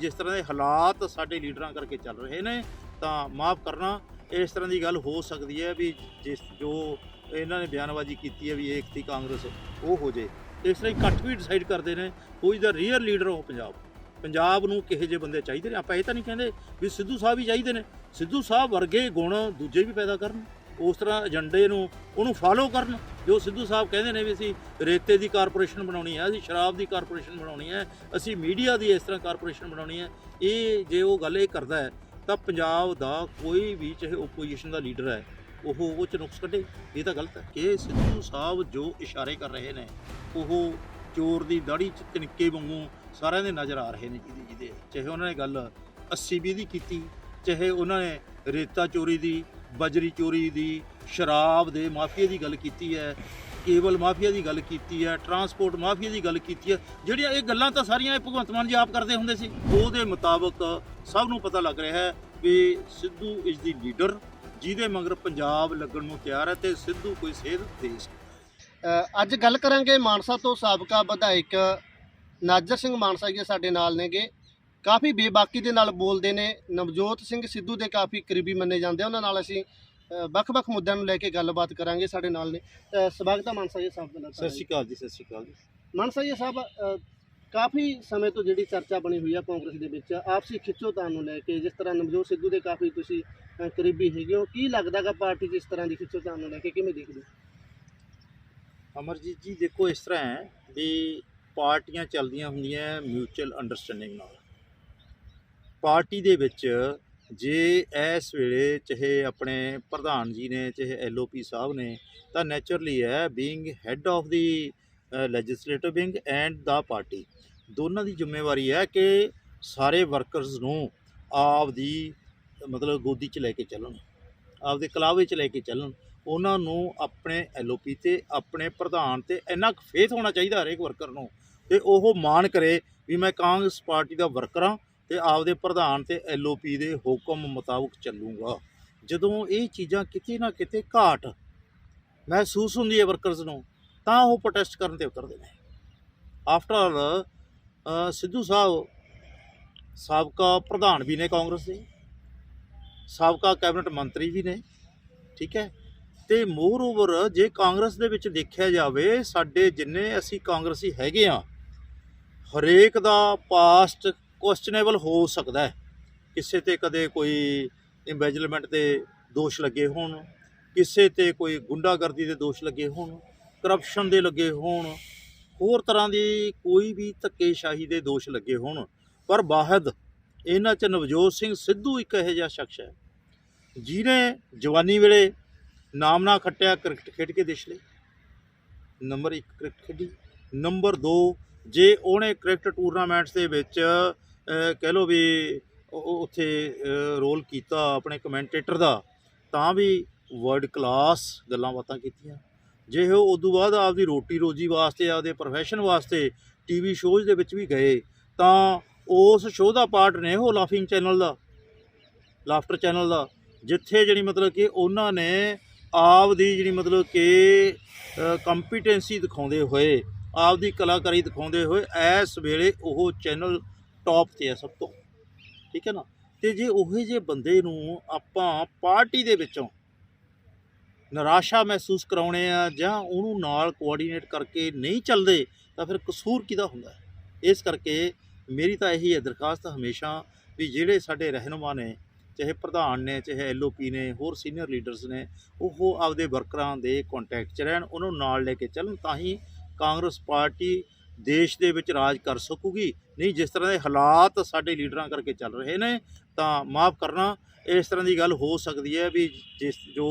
ਜਿਸ ਤਰ੍ਹਾਂ ਦੇ ਹਾਲਾਤ ਸਾਡੇ ਲੀਡਰਾਂ ਕਰਕੇ ਚੱਲ ਰਹੇ ਨੇ, ਤਾਂ ਮਾਫ ਕਰਨਾ, ਇਸ ਤਰ੍ਹਾਂ ਦੀ ਗੱਲ ਹੋ ਸਕਦੀ ਹੈ ਵੀ ਜਿਸ ਜੋ ਇਹਨਾਂ ਨੇ ਬਿਆਨਬਾਜ਼ੀ ਕੀਤੀ ਹੈ ਵੀ ਏਕ ਥੀ ਕਾਂਗਰਸ ਉਹ ਹੋ ਜੇ। ਇਸ ਲਈ ਇਕੱਠ ਵੀ ਡਿਸਾਈਡ ਕਰਦੇ ਨੇ who is the real leader of Punjab Punjab ਨੂੰ ਕਿਹੋ ਜਿਹੇ ਬੰਦੇ ਚਾਹੀਦੇ ਨੇ? ਆਪਾਂ ਇਹ ਤਾਂ ਨਹੀਂ ਕਹਿੰਦੇ ਵੀ ਸਿੱਧੂ ਸਾਹਿਬ ਹੀ ਚਾਹੀਦੇ ਨੇ। ਸਿੱਧੂ ਸਾਹਿਬ ਵਰਗੇ ਗੁਣ ਦੂਜੇ ਵੀ ਪੈਦਾ ਕਰਨ। ਉਸ ਤਰ੍ਹਾਂ ਏਜੰਡੇ ਨੂੰ ਉਹਨੂੰ ਫਾਲੋ ਕਰਨ। ਜੋ ਸਿੱਧੂ ਸਾਹਿਬ ਕਹਿੰਦੇ ਨੇ ਵੀ ਅਸੀਂ ਰੇਤੇ ਦੀ ਕਾਰਪੋਰੇਸ਼ਨ ਬਣਾਉਣੀ ਹੈ, ਅਸੀਂ ਸ਼ਰਾਬ ਦੀ ਕਾਰਪੋਰੇਸ਼ਨ ਬਣਾਉਣੀ ਹੈ, ਅਸੀਂ ਮੀਡੀਆ ਦੀ ਇਸ ਤਰ੍ਹਾਂ ਕਾਰਪੋਰੇਸ਼ਨ ਬਣਾਉਣੀ ਹੈ, ਇਹ ਜੇ ਉਹ ਗੱਲ ਇਹ ਕਰਦਾ ਹੈ, ਤਾਂ ਪੰਜਾਬ ਦਾ ਕੋਈ ਵੀ ਚਾਹੇ ਓਪੋਜੀਸ਼ਨ ਦਾ ਲੀਡਰ ਹੈ, ਉਹ ਉਹ ਚ ਨੁਕਸ ਕੱਢੇ। ਇਹ ਤਾਂ ਗਲਤ ਹੈ ਕਿ ਸਿੱਧੂ ਸਾਹਿਬ ਜੋ ਇਸ਼ਾਰੇ ਕਰ ਰਹੇ ਨੇ, ਉਹ ਚੋਰ ਦੀ ਦਾੜੀ ਚ ਤਿਨਕੇ ਵਾਂਗੂ ਸਾਰਿਆਂ ਦੇ ਨਜ਼ਰ ਆ ਰਹੇ ਨੇ ਜਿਹਦੇ ਜਿਹਦੇ। ਚਾਹੇ ਉਹਨਾਂ ਨੇ ਗੱਲ 80 20 ਦੀ ਕੀਤੀ, ਚਾਹੇ ਉਹਨਾਂ ਨੇ ਰੇਤਾ ਚੋਰੀ ਦੀ ਬਜਰੀ ਚੋਰੀ ਦੀ, ਸ਼ਰਾਬ ਦੇ ਮਾਫੀਆ ਦੀ ਗੱਲ ਕੀਤੀ ਹੈ, ਕੇਬਲ ਮਾਫੀਆ ਦੀ ਗੱਲ ਕੀਤੀ ਹੈ, ਟਰਾਂਸਪੋਰਟ ਮਾਫੀਆ ਦੀ ਗੱਲ ਕੀਤੀ ਹੈ, ਜਿਹੜੀਆਂ ਇਹ ਗੱਲਾਂ ਤਾਂ ਸਾਰੀਆਂ ਇਹ ਭਗਵੰਤ ਮਾਨ ਜੀ ਆਪ ਕਰਦੇ ਹੁੰਦੇ ਸੀ। ਉਹਦੇ ਮੁਤਾਬਕ ਸਭ ਨੂੰ ਪਤਾ ਲੱਗ ਰਿਹਾ ਹੈ ਵੀ ਸਿੱਧੂ ਇਜ਼ ਦੀ ਲੀਡਰ, ਜਿਹਦੇ ਮਗਰ ਪੰਜਾਬ ਲੱਗਣ ਨੂੰ ਤਿਆਰ ਹੈ ਤੇ ਸਿੱਧੂ ਕੋਈ ਸੇਧ ਦੇ ਅੱਜ ਗੱਲ ਕਰਾਂਗੇ ਮਾਨਸਾ ਤੋਂ ਸਾਬਕਾ ਵਿਧਾਇਕ ਨਾਜਰ ਸਿੰਘ ਮਾਨਸਾ ਜੀ ਸਾਡੇ ਨਾਲ ਨੇਗੇ। ਕਾਫੀ ਬੇਬਾਕੀ ਦੇ ਨਾਲ ਬੋਲਦੇ ਨੇ। ਨਵਜੋਤ ਸਿੰਘ ਸਿੱਧੂ ਦੇ ਕਾਫੀ ਕਰੀਬੀ ਮੰਨੇ ਜਾਂਦੇ ਆ। ਉਹਨਾਂ ਨਾਲ ਅਸੀਂ ਵੱਖ-ਵੱਖ ਮੁੱਦਿਆਂ ਨੂੰ ਲੈ ਕੇ ਗੱਲਬਾਤ ਕਰਾਂਗੇ ਸਾਡੇ ਨਾਲ ਨੇ। ਸਵਾਗਤ ਹੈ ਮਾਨਸਾ ਜੀ ਸਾਹਿਬ ਦਾ ਸਤਿ ਸ਼੍ਰੀ ਅਕਾਲ ਜੀ ਸਤਿ ਸ਼੍ਰੀ ਅਕਾਲ ਜੀ। ਮਾਨਸਾ ਜੀ ਸਾਹਿਬ ਕਾਫੀ ਸਮੇਂ ਤੋਂ ਜਿਹੜੀ ਚਰਚਾ ਬਣੀ ਹੋਈ ਆ ਕਾਂਗਰਸ ਦੇ ਵਿੱਚ ਆਪਸੀ ਖਿੱਚੋਤਾਣ ਨੂੰ ਲੈ ਕੇ ਜਿਸ ਤਰ੍ਹਾਂ ਨਵਜੋਤ ਸਿੱਧੂ ਦੇ ਕਾਫੀ ਤੁਸੀਂ ਕਰੀਬੀ ਹੈਗੇ ਹੋ ਕੀ ਲੱਗਦਾਗਾ ਪਾਰਟੀ 'ਚ ਇਸ ਤਰ੍ਹਾਂ ਦੀ ਖਿੱਚੋਤਾਣ ਨੂੰ ਲੈ ਕੇ ਕਿਵੇਂ ਦੇਖਦੇ ਹੋ? ਅਮਰਜੀਤ ਜੀ ਦੇਖੋ ਇਸ ਤਰ੍ਹਾਂ ਹੈ ਵੀ ਪਾਰਟੀਆਂ ਚੱਲਦੀਆਂ ਹੁੰਦੀਆਂ ਮਿਊਚੁਅਲ ਅੰਡਰਸਟੈਂਡਿੰਗ ਨਾਲ। ਪਾਰਟੀ ਦੇ ਵਿੱਚ ਜੇ ਇਸ ਵੇਲੇ ਚਾਹੇ ਆਪਣੇ ਪ੍ਰਧਾਨ ਜੀ ਨੇ, ਚਾਹੇ ਐਲਓਪੀ ਸਾਹਿਬ ਨੇ, ਤਾਂ ਨੇਚਰਲੀ ਹੈ being head of the legislative wing and the party ਦੋਨਾਂ ਦੀ ਜ਼ਿੰਮੇਵਾਰੀ ਹੈ ਕਿ ਸਾਰੇ ਵਰਕਰਸ ਨੂੰ ਆਪ ਦੀ ਮਤਲਬ ਗੋਦੀ 'ਚ ਲੈ ਕੇ ਚੱਲਣ, ਆਪਦੇ ਕਲਾਵੇ 'ਚ ਲੈ ਕੇ ਚੱਲਣ। ਉਹਨਾਂ ਨੂੰ ਆਪਣੇ ਐਲਓਪੀ ਤੇ, ਆਪਣੇ ਪ੍ਰਧਾਨ ਤੇ ਇੰਨਾ ਕੁ ਫੇਥ ਹੋਣਾ ਚਾਹੀਦਾ ਹਰੇਕ ਵਰਕਰ ਨੂੰ, ਤੇ ਉਹ ਮਾਣ ਕਰੇ ਵੀ ਮੈਂ ਕਾਂਗਰਸ ਪਾਰਟੀ ਦਾ ਵਰਕਰ ਹਾਂ ਤੇ ਆਪਦੇ ਪ੍ਰਧਾਨ ਤੇ ਐਲਓਪੀ ਦੇ ਹੁਕਮ ਮੁਤਾਬਕ ਚੱਲੂਗਾ। ਜਦੋਂ ਇਹ ਚੀਜ਼ਾਂ ਕਿਤੇ ਨਾ ਕਿਤੇ ਘਾਟ ਮਹਿਸੂਸ ਹੁੰਦੀ ਹੈ ਵਰਕਰਸ ਨੂੰ, ਤਾਂ ਉਹ ਪ੍ਰੋਟੈਸਟ ਕਰਨ ਤੇ ਉਤਰਦੇ ਨੇ। ਆਫਟਰ ਆਲ ਸਿੱਧੂ ਸਾਹਿਬ, ਸਾਬਕਾ ਪ੍ਰਧਾਨ ਵੀ ਨੇ ਕਾਂਗਰਸ ਦੇ, ਸਾਬਕਾ ਕੈਬਨਿਟ ਮੰਤਰੀ ਵੀ ਨੇ, ਠੀਕ ਹੈ? ਤੇ ਮੋਰ ਓਵਰ ਜੇ ਕਾਂਗਰਸ ਦੇ ਵਿੱਚ ਦੇਖਿਆ ਜਾਵੇ, ਸਾਡੇ ਜਿੰਨੇ ਅਸੀਂ ਕਾਂਗਰਸੀ ਹੈਗੇ ਆ ਹਰੇਕ ਦਾ ਪਾਸਟ ਕੁਐਸਚਨੇਬਲ ਹੋ ਸਕਦਾ ਹੈ। ਕਿਸੇ ਤੇ ਕਦੇ ਕੋਈ ਇੰਬੈਜਲਮੈਂਟ ਦੇ ਦੋਸ਼ ਲੱਗੇ ਹੋਣ, ਕਿਸੇ ਤੇ ਕੋਈ ਗੁੰਡਾਗਰਦੀ ਦੇ ਦੋਸ਼ ਲੱਗੇ ਹੋਣ ਕਰਪਸ਼ਨ ਦੇ ਲੱਗੇ ਹੋਣ, ਹੋਰ ਤਰ੍ਹਾਂ ਦੀ ਕੋਈ ਵੀ ਧੱਕੇਸ਼ਾਹੀ ਦੇ ਦੋਸ਼ ਲੱਗੇ ਹੋਣ। ਪਰ ਬਾਹਦ ਇਹਨਾਂ ਚ ਨਵਜੋਤ ਸਿੰਘ ਸਿੱਧੂ ਇੱਕ ਇਹੋ ਜਿਹਾ ਸ਼ਖਸ ਹੈ, ਜਿਹਨੇ ਜਵਾਨੀ ਵੇਲੇ ਨਾਮ ਨਾ ਖੱਟਿਆ ਕ੍ਰਿਕਟ ਖੇਡ ਕੇ ਦੇਸ਼ ਲਈ। ਨੰਬਰ 1 ਕ੍ਰਿਕਟ ਖੇਡੀ। ਨੰਬਰ 2 ਜੇ ਉਹਨੇ ਕ੍ਰਿਕਟ ਟੂਰਨਾਮੈਂਟਸ ਦੇ ਵਿੱਚ ਕਹਿ ਲਓ ਵੀ ਉਹ- ਉੱਥੇ ਰੋਲ ਕੀਤਾ ਆਪਣੇ ਕਮੈਂਟੇਟਰ ਦਾ, ਤਾਂ ਵੀ ਵਰਲਡ ਕਲਾਸ ਗੱਲਾਂ ਬਾਤਾਂ ਕੀਤੀਆਂ। ਜੇ ਉਹ ਉਦੋਂ ਬਾਅਦ ਆਪਦੀ ਰੋਟੀ ਰੋਜੀ ਵਾਸਤੇ, ਆਪਦੇ ਪ੍ਰੋਫੈਸ਼ਨ ਵਾਸਤੇ ਟੀਵੀ ਸ਼ੋਜ਼ ਦੇ ਵਿੱਚ ਵੀ ਗਏ, ਤਾਂ ਉਸ ਸ਼ੋਅ ਦਾ ਪਾਰਟ ਨੇ ਉਹ ਲਾਫਿੰਗ ਚੈਨਲ ਦਾ ਲਾਫਟਰ ਚੈਨਲ ਦਾ, ਜਿੱਥੇ ਜਿਹੜੀ ਮਤਲਬ ਕਿ ਉਹਨਾਂ ਨੇ ਆਪ ਦੀ ਜਿਹੜੀ ਮਤਲਬ ਕਿ ਕੰਪੀਟੈਂਸੀ ਦਿਖਾਉਂਦੇ ਹੋਏ ਆਪ ਦੀ ਕਲਾਕਾਰੀ ਦਿਖਾਉਂਦੇ ਹੋਏ, ਇਸ ਵੇਲੇ ਉਹ ਚੈਨਲ ਟੌਪ ਤੇ ਹੈ ਸਭ ਤੋਂ। ਠੀਕ ਹੈ ਨਾ? ਤੇ ਜੇ ਉਹੇ ਜੇ ਬੰਦੇ ਨੂੰ ਆਪਾਂ ਪਾਰਟੀ ਦੇ ਵਿੱਚੋਂ ਨਿਰਾਸ਼ਾ ਮਹਿਸੂਸ ਕਰਾਉਣੇ ਆ ਜਾਂ ਉਹਨੂੰ ਨਾਲ ਕੋਆਰਡੀਨੇਟ ਕਰਕੇ ਨਹੀਂ ਚੱਲਦੇ, ਤਾਂ ਫਿਰ ਕਸੂਰ ਕਿਹਦਾ ਹੁੰਦਾ ਇਸ ਕਰਕੇ ਮੇਰੀ ਤਾਂ ਇਹੀ ਹੈ ਦਰਖਾਸਤ ਹਮੇਸ਼ਾ ਵੀ ਜਿਹੜੇ ਸਾਡੇ ਰਹਿਨੁਮਾ ਨੇ, ਚਾਹੇ ਪ੍ਰਧਾਨ ਨੇ, ਚਾਹੇ ਐਲਓਪੀ ਨੇ, ਹੋਰ ਸੀਨੀਅਰ ਲੀਡਰਸ ਨੇ, ਉਹ ਆਪਦੇ ਵਰਕਰਾਂ ਦੇ ਕੰਟੈਕਟ 'ਚ ਰਹਿਣ, ਉਹਨੂੰ ਨਾਲ ਲੈ ਕੇ ਚੱਲਣ, ਤਾਂ ਹੀ ਕਾਂਗਰਸ ਪਾਰਟੀ ਦੇਸ਼ ਦੇ ਵਿੱਚ ਰਾਜ ਕਰ ਸਕੂਗੀ। ਨਹੀਂ, ਜਿਸ ਤਰ੍ਹਾਂ ਦੇ ਹਾਲਾਤ ਸਾਡੇ ਲੀਡਰਾਂ ਕਰਕੇ ਚੱਲ ਰਹੇ ਨੇ, ਤਾਂ ਮਾਫ ਕਰਨਾ, ਇਸ ਤਰ੍ਹਾਂ ਦੀ ਗੱਲ ਹੋ ਸਕਦੀ ਹੈ ਵੀ ਜਿਸ ਜੋ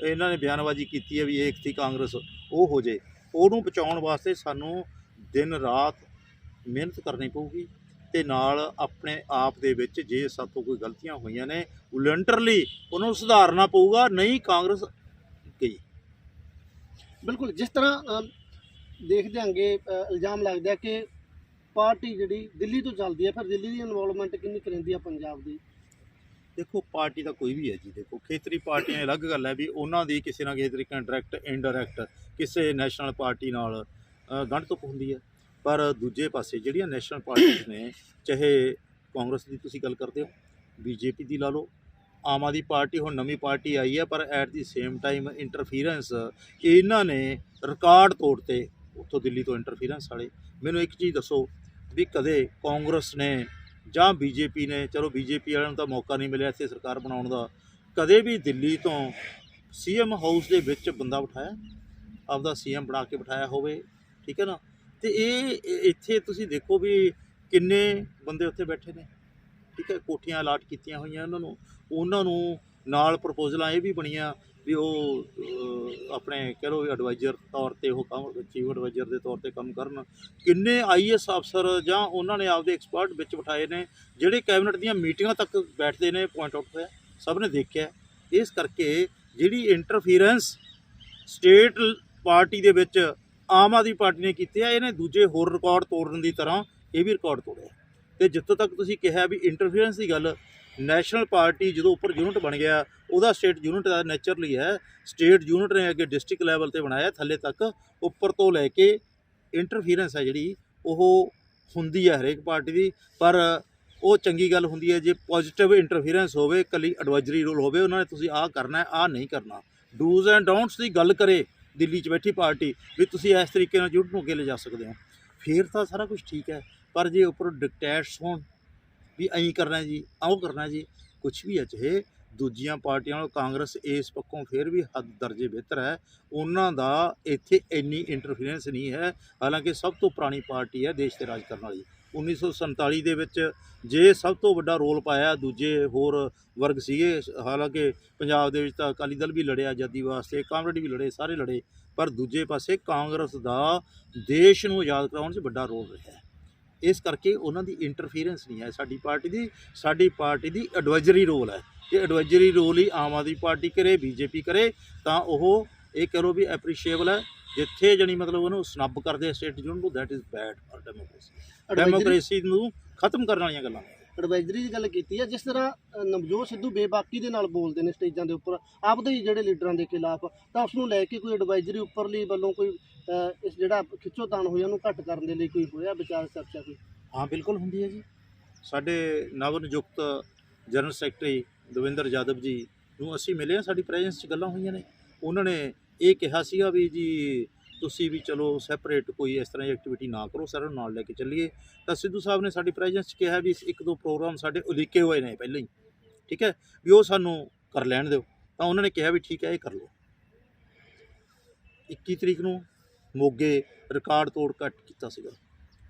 ਇਹਨਾਂ ਨੇ ਬਿਆਨਬਾਜ਼ੀ ਕੀਤੀ ਹੈ ਵੀ ਏਕ ਥੀ ਕਾਂਗਰਸ, ਉਹ ਹੋ ਜੇ। ਉਹਨੂੰ ਬਚਾਉਣ ਵਾਸਤੇ ਸਾਨੂੰ ਦਿਨ ਰਾਤ ਮਿਹਨਤ ਕਰਨੀ ਪਊਗੀ ਤੇ ਨਾਲ ਆਪਣੇ ਆਪ ਦੇ ਵਿੱਚ ਜੇ ਸਾਤੋਂ ਕੋਈ ਗਲਤੀਆਂ ਹੋਈਆਂ ਨੇ ਵਲੰਟਰਲੀ ਉਹਨੂੰ ਸੁਧਾਰਨਾ ਪਊਗਾ, ਨਹੀਂ ਕਾਂਗਰਸ ਗਈ ਬਿਲਕੁਲ, ਜਿਸ ਤਰ੍ਹਾਂ ਦੇਖਦੇ ਹਾਂਗੇ ਇਲਜ਼ਾਮ ਲੱਗਦਾ ਕਿ ਪਾਰਟੀ ਜਿਹੜੀ ਦਿੱਲੀ ਤੋਂ ਚੱਲਦੀ ਹੈ ਫਿਰ ਦਿੱਲੀ ਦੀ ਇਨਵੋਲਵਮੈਂਟ ਕਿੰਨੀ ਕੁ ਰਹਿੰਦੀ ਆ ਪੰਜਾਬ ਦੀ? ਦੇਖੋ, ਪਾਰਟੀ ਦਾ ਕੋਈ ਵੀ ਹੈ ਜੀ, ਦੇਖੋ, ਖੇਤਰੀ ਪਾਰਟੀਆਂ ਦੀ ਅਲੱਗ ਗੱਲ ਹੈ ਵੀ ਉਹਨਾਂ ਦੀ ਕਿਸੇ ਨਾ ਕਿਸੇ ਤਰੀਕੇ ਨਾਲ ਡਾਇਰੈਕਟ ਇਨਡਾਇਰੈਕਟ ਕਿਸੇ ਨੈਸ਼ਨਲ ਪਾਰਟੀ ਨਾਲ ਗੰਢ ਤੁਕ ਹੁੰਦੀ ਹੈ। ਪਰ ਦੂਜੇ ਪਾਸੇ ਜਿਹੜੀਆਂ ਨੈਸ਼ਨਲ ਪਾਰਟੀਆਂ ਨੇ, ਚਾਹੇ ਕਾਂਗਰਸ ਦੀ ਤੁਸੀਂ ਗੱਲ ਕਰਦੇ ਹੋ, ਬੀਜੇਪੀ ਦੀ ਲਾ ਲਓ, ਆਮ ਆਦਮੀ ਪਾਰਟੀ ਹੁਣ ਨਵੀਂ ਪਾਰਟੀ ਆਈ ਹੈ, ਪਰ at the same time interference ਇਹਨਾਂ ਨੇ ਰਿਕਾਰਡ ਤੋੜਤੇ ਉੱਥੋਂ ਦਿੱਲੀ ਤੋਂ ਇੰਟਰਫੀਰੈਂਸ ਵਾਲੇ। ਮੈਨੂੰ ਇੱਕ ਚੀਜ਼ ਦੱਸੋ ਵੀ ਕਦੇ ਕਾਂਗਰਸ ਨੇ ਜਾਂ ਬੀਜੇਪੀ ਨੇ, ਚਲੋ ਬੀਜੇਪੀ ਵਾਲਿਆਂ ਨੂੰ ਤਾਂ ਮੌਕਾ ਨਹੀਂ ਮਿਲਿਆ ਇੱਥੇ ਸਰਕਾਰ ਬਣਾਉਣ ਦਾ, ਕਦੇ ਵੀ ਦਿੱਲੀ ਤੋਂ ਸੀਐਮ ਹਾਊਸ ਦੇ ਵਿੱਚ ਬੰਦਾ ਬਿਠਾਇਆ? ਆਪਦਾ ਸੀਐਮ ਬਣਾ ਕੇ ਬਿਠਾਇਆ ਹੋਵੇ, ਠੀਕ ਹੈ ਨਾ? ਤੇ ਇਹ, ਇਹ- ਇੱਥੇ ਤੁਸੀਂ ਦੇਖੋ ਵੀ ਕਿੰਨੇ ਬੰਦੇ ਉੱਥੇ ਬੈਠੇ ਨੇ, ਠੀਕ ਹੈ? ਕੋਠੀਆਂ ਅਲਾਟ ਕੀਤੀਆਂ ਹੋਈਆਂ ਉਹਨਾਂ ਨੂੰ ਉਹਨਾਂ ਨੂੰ ਨਾਲ ਪ੍ਰਪੋਜ਼ਲਾਂ ਇਹ ਵੀ ਬਣੀਆਂ ਵੀ ਉਹ ਆਪਣੇ ਕਹਿ ਲਓ ਐਡਵਾਈਜ਼ਰ ਤੌਰ ਤੇ ਉਹ ਕੰਮ ਚੀਫ ਐਡਵਾਈਜ਼ਰ ਦੇ ਤੌਰ ਤੇ ਕੰਮ ਕਰਨ। ਕਿੰਨੇ ਆਈਐਸ ਅਫਸਰ ਜਾਂ ਉਹਨਾਂ ਨੇ ਆਪਦੇ ਐਕਸਪਰਟ ਵਿੱਚ ਬਿਠਾਏ ਨੇ, ਜਿਹੜੇ ਕੈਬਨਿਟ ਦੀਆਂ ਮੀਟਿੰਗਾਂ ਤੱਕ ਬੈਠਦੇ ਨੇ ਪੁਆਇੰਟ ਆਊਟ ਹੋਇਆ, ਸਭ ਨੇ ਦੇਖਿਆ। ਇਸ ਕਰਕੇ ਜਿਹੜੀ ਇੰਟਰਫੀਰੈਂਸ ਸਟੇਟ ਪਾਰਟੀ ਦੇ ਵਿੱਚ ਆਮ ਆਦਮੀ ਪਾਰਟੀ ਨੇ ਕੀਤੀ ਹੈ ਇਹਨੇ ਦੂਜੇ ਹੋਰ ਰਿਕਾਰਡ ਤੋੜਨ ਦੀ ਤਰ੍ਹਾਂ ਇਹ ਵੀ ਰਿਕਾਰਡ ਤੋੜਿਆ। ਤੇ ਜਿੱਥੋਂ ਤੱਕ ਤੁਸੀਂ ਕਿਹਾ ਵੀ ਇੰਟਰਫੀਰੈਂਸ ਦੀ ਗੱਲ ਨੈਸ਼ਨਲ ਪਾਰਟੀ ਜਦੋਂ ਉੱਪਰ ਯੂਨਿਟ ਬਣ ਗਿਆ, ਉਹਦਾ ਸਟੇਟ ਯੂਨਿਟ ਦਾ ਨੇਚਰਲੀ ਹੈ। ਸਟੇਟ ਯੂਨਿਟ ਨੇ ਅੱਗੇ ਡਿਸਟ੍ਰਿਕਟ ਲੈਵਲ ਤੇ ਬਣਾਇਆ, ਥੱਲੇ ਤੱਕ ਉੱਪਰ ਤੋਂ ਲੈ ਕੇ ਇੰਟਰਫੀਰੈਂਸ ਹੈ ਜਿਹੜੀ, ਉਹ ਹੁੰਦੀ ਹੈ ਹਰੇਕ ਪਾਰਟੀ ਦੀ। ਪਰ ਉਹ ਚੰਗੀ ਗੱਲ ਹੁੰਦੀ ਹੈ, ਜੇ ਪੋਜ਼ਿਟਿਵ ਇੰਟਰਫੀਰੈਂਸ ਹੋਵੇ, ਇਕੱਲੀ ਐਡਵਾਈਜ਼ਰੀ ਰੋਲ ਹੋਵੇ, ਉਹਨਾਂ ਨੇ ਤੁਸੀਂ ਆਹ ਕਰਨਾ ਹੈ, ਆਹ ਨਹੀਂ ਕਰਨਾ। ਡੂਜ਼ ਐਂਡ ਡੋਂਟਸ ਦੀ ਗੱਲ ਕਰੇ ਦਿੱਲੀ 'ਚ ਬੈਠੀ ਪਾਰਟੀ, ਵੀ ਤੁਸੀਂ ਇਸ ਤਰੀਕੇ ਨਾਲ ਯੂਨਿਟ ਨੂੰ ਅੱਗੇ ਲੈ ਜਾ ਸਕਦੇ ਹੋ। ਫਿਰ ਤਾਂ ਸਾਰਾ ਕੁਝ ਠੀਕ ਹੈ, ਪਰ ਜੇ ਉੱਪਰੋਂ ਡਿਕਟੇਟਸ ਹੋਣ ਵੀ ਐਂ ਕਰਨਾ ਜੀ, ਆਉ ਕਰਨਾ ਜੀ। ਕੁਝ ਵੀ ਹੈ ਚਾਹੇ ਦੂਜੀਆਂ ਪਾਰਟੀਆਂ ਨਾਲੋਂ ਕਾਂਗਰਸ ਇਸ ਪੱਖੋਂ ਫਿਰ ਵੀ ਹੱਦ ਦਰਜੇ ਬਿਹਤਰ ਹੈ। ਉਹਨਾਂ ਦਾ ਇੱਥੇ ਇੰਨੀ ਇੰਟਰਫੀਰੈਂਸ ਨਹੀਂ ਹੈ। ਹਾਲਾਂਕਿ ਸਭ ਤੋਂ ਪੁਰਾਣੀ ਪਾਰਟੀ ਹੈ ਦੇਸ਼ ਤੇ ਰਾਜ ਕਰਨ ਵਾਲੀ 1947 ਦੇ ਵਿੱਚ ਜੇ ਸਭ ਤੋਂ ਵੱਡਾ ਰੋਲ ਪਾਇਆ, ਦੂਜੇ ਹੋਰ ਵਰਗ ਸੀਗੇ। ਹਾਲਾਂਕਿ ਪੰਜਾਬ ਦੇ ਵਿੱਚ ਤਾਂ ਅਕਾਲੀ ਦਲ ਵੀ ਲੜਿਆ, ਆਜ਼ਾਦੀ ਵਾਸਤੇ ਕਾਮਰੇਡ ਵੀ ਲੜੇ, ਸਾਰੇ ਲੜੇ। ਪਰ ਦੂਜੇ ਪਾਸੇ ਕਾਂਗਰਸ ਦਾ ਦੇਸ਼ ਨੂੰ ਆਜ਼ਾਦ ਕਰਾਉਣ 'ਚ ਵੱਡਾ ਰੋਲ ਰਿਹਾ ਹੈ। ਇਸ ਕਰਕੇ ਉਹਨਾਂ ਦੀ ਇੰਟਰਫੀਰੈਂਸ ਨਹੀਂ ਹੈ। ਸਾਡੀ ਪਾਰਟੀ ਦੀ ਸਾਡੀ ਪਾਰਟੀ ਦੀ ਐਡਵਾਈਜ਼ਰੀ ਰੋਲ ਹੈ। ਇਹ ਐਡਵਾਈਜ਼ਰੀ ਰੋਲ ਹੀ ਆਮ ਆਦਮੀ ਪਾਰਟੀ ਕਰੇ ਬੀਜੇਪੀ ਕਰੇ ਤਾਂ ਉਹ ਇਹ ਕਰੋ ਵੀ ਐਪਰੀਸ਼ੀਏਬਲ ਹੈ। ਜਿੱਥੇ ਜਣੀ ਮਤਲਬ ਉਹਨੂੰ ਸਨੱਬ ਕਰਦੇ ਸਟੇਟ ਯੂਨਿਟ ਨੂੰ that is bad for democracy democracy ਨੂੰ ਖਤਮ ਕਰਨ ਵਾਲੀਆਂ ਗੱਲਾਂ। ਐਡਵਾਈਜ਼ਰੀ ਦੀ ਗੱਲ ਕੀਤੀ ਹੈ ਜਿਸ ਤਰ੍ਹਾਂ ਨਵਜੋਤ ਸਿੱਧੂ ਬੇਬਾਕੀ ਦੇ ਨਾਲ ਬੋਲਦੇ ਨੇ ਸਟੇਜਾਂ ਦੇ ਉੱਪਰ ਆਪਦੇ ਹੀ ਜਿਹੜੇ ਲੀਡਰਾਂ ਦੇ ਖਿਲਾਫ ਤਾਂ ਉਸ ਨੂੰ ਲੈ ਕੇ ਕੋਈ ਐਡਵਾਈਜ਼ਰੀ ਉੱਪਰਲੀ ਵੱਲੋਂ ਕੋਈ ਇਸ ਜਿਹੜਾ ਖਿੱਚੋਤਾਣ ਹੋਇਆ, ਉਹਨੂੰ ਘੱਟ ਕਰਨ ਦੇ ਲਈ ਕੋਈ ਹੋਇਆ ਵਿਚਾਰ ਚਰਚਾ ਕੋਈ? ਹਾਂ, ਬਿਲਕੁਲ ਹੁੰਦੀ ਹੈ ਜੀ। ਸਾਡੇ ਨਵ ਨਿਯੁਕਤ ਜਨਰਲ ਸੈਕਟਰੀ ਦਵਿੰਦਰ ਜਾਦਵ ਜੀ ਨੂੰ ਅਸੀਂ ਮਿਲੇ ਹਾਂ, ਸਾਡੀ ਪ੍ਰੈਜ਼ੈਂਸ 'ਚ ਗੱਲਾਂ ਹੋਈਆਂ ਨੇ। ਉਹਨਾਂ ਨੇ ਇਹ ਕਿਹਾ ਸੀਗਾ ਵੀ ਜੀ, ਤੁਸੀਂ ਵੀ ਚਲੋ ਸੈਪਰੇਟ ਕੋਈ ਇਸ ਤਰ੍ਹਾਂ ਦੀ ਐਕਟੀਵਿਟੀ ਨਾ ਕਰੋ, ਸਾਰਿਆਂ ਨੂੰ ਨਾਲ ਲੈ ਕੇ ਚੱਲੀਏ। ਤਾਂ ਸਿੱਧੂ ਸਾਹਿਬ ਨੇ ਸਾਡੀ ਪ੍ਰੈਜ਼ੈਂਸ 'ਚ ਕਿਹਾ ਵੀ ਇੱਕ ਦੋ ਪ੍ਰੋਗਰਾਮ ਸਾਡੇ ਉਲੀਕੇ ਹੋਏ ਨੇ ਪਹਿਲਾਂ ਹੀ। ਠੀਕ ਹੈ? ਵੀ ਉਹ ਸਾਨੂੰ ਕਰ ਲੈਣ ਦਿਓ। ਤਾਂ ਉਹਨਾਂ ਨੇ ਕਿਹਾ ਵੀ ਠੀਕ ਹੈ, ਇਹ ਕਰ ਲਓ। 21 ਤਰੀਕ ਨੂੰ ਮੋਗੇ ਰਿਕਾਰਡ ਤੋੜ ਕੱਟ ਕੀਤਾ ਸੀਗਾ।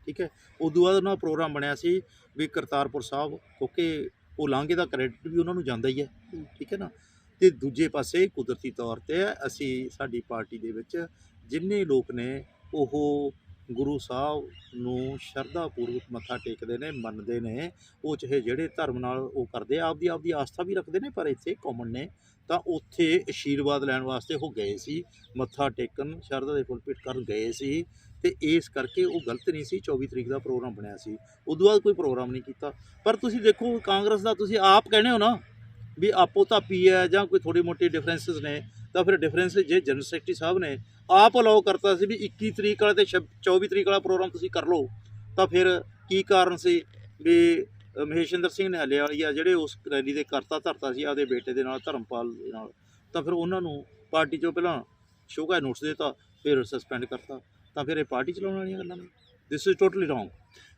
ਠੀਕ ਹੈ? ਉਦੋਂ ਬਾਅਦ ਉਹਨਾਂ ਦਾ ਪ੍ਰੋਗਰਾਮ ਬਣਿਆ ਸੀ ਵੀ ਕਰਤਾਰਪੁਰ ਸਾਹਿਬ, ਕਿਉਂਕਿ ਉਹ ਲਾਂਘੇ ਦਾ ਕ੍ਰੈਡਿਟ ਵੀ ਉਹਨਾਂ ਨੂੰ ਜਾਂਦਾ ਹੀ ਹੈ। ਠੀਕ ਹੈ ਨਾ? ਤੇ ਦੂਜੇ ਪਾਸੇ ਕੁਦਰਤੀ ਤੌਰ ਤੇ ਅਸੀਂ ਸਾਡੀ ਪਾਰਟੀ ਦੇ ਵਿੱਚ ਜਿੰਨੇ ਲੋਕ ਨੇ, ਉਹ ਗੁਰੂ ਸਾਹਿਬ ਨੂੰ ਸ਼ਰਧਾ ਪੂਰਵਕ ਮੱਥਾ ਟੇਕਦੇ ਨੇ, ਮੰਨਦੇ ਨੇ, ਉਹ ਚਾਹੇ ਜਿਹੜੇ ਧਰਮ ਨਾਲ ਉਹ ਕਰਦੇ ਆ ਆਪਦੀ ਆਪਦੀ ਆਸਥਾ ਵੀ ਰੱਖਦੇ ਨੇ, ਪਰ ਇੱਥੇ ਕਾਮਨ ਨੇ। ਤਾਂ ਉੱਥੇ ਆਸ਼ੀਰਵਾਦ ਲੈਣ ਵਾਸਤੇ ਉਹ ਗਏ ਸੀ। ਮੱਥਾ ਟੇਕਣ, ਸ਼ਰਧਾ ਦੇ ਫੁੱਲ ਭੇਟ ਕਰਨ ਗਏ ਸੀ ਤੇ ਇਸ ਕਰਕੇ ਉਹ ਗਲਤ ਨਹੀਂ ਸੀ। 24 ਤਰੀਕ ਦਾ ਪ੍ਰੋਗਰਾਮ ਬਣਿਆ ਸੀ। ਉਦੋਂ ਬਾਅਦ ਕੋਈ ਪ੍ਰੋਗਰਾਮ ਨਹੀਂ ਕੀਤਾ। ਪਰ ਤੁਸੀਂ ਦੇਖੋ, ਕਾਂਗਰਸ ਦਾ ਤੁਸੀਂ ਆਪ ਕਹਿੰਦੇ ਹੋ ਨਾ ਵੀ ਆਪੋ ਧਾਪੀ ਹੈ ਜਾਂ ਕੋਈ ਥੋੜੀ ਮੋਟੀ ਡਿਫਰੈਂਸਸ ਨੇ, ਤਾਂ ਫਿਰ ਡਿਫਰੈਂਸ ਜੇ ਜਨਰਲ ਸੈਕਟਰੀ ਸਾਹਿਬ ਨੇ ਆਪ ਅਲਾਉ ਕਰਤਾ ਸੀ ਵੀ 21 ਤਰੀਕ ਵਾਲਾ ਤੇ ਛਬ- 24 ਤਰੀਕ ਵਾਲਾ ਪ੍ਰੋਗਰਾਮ ਤੁਸੀਂ ਕਰ ਲਓ, ਤਾਂ ਫਿਰ ਕੀ ਕਾਰਨ ਸੀ ਵੀ ਮਹੇਸ਼ਿੰਦਰ ਸਿੰਘ ਨਿਹਾਲੇ ਵਾਲੀ ਆ ਜਿਹੜੇ ਉਸ ਰੈਲੀ ਦੇ ਕਰਤਾ ਧਰਤਾ ਸੀ, ਆਪਦੇ ਬੇਟੇ ਦੇ ਨਾਲ, ਧਰਮਪਾਲ ਦੇ ਨਾਲ, ਤਾਂ ਫਿਰ ਉਹਨਾਂ ਨੂੰ ਪਾਰਟੀ ਚੋਂ ਪਹਿਲਾਂ ਸ਼ੋਕਾ ਨੋਟਿਸ ਦਿੱਤਾ, ਫਿਰ ਸਸਪੈਂਡ ਕਰਤਾ। ਤਾਂ ਫਿਰ ਇਹ ਪਾਰਟੀ ਚਲਾਉਣ ਵਾਲੀਆਂ ਗੱਲਾਂ ਨੇ। ਦਿਸ ਇਜ਼ ਟੋਟਲੀ ਰੋਂਗ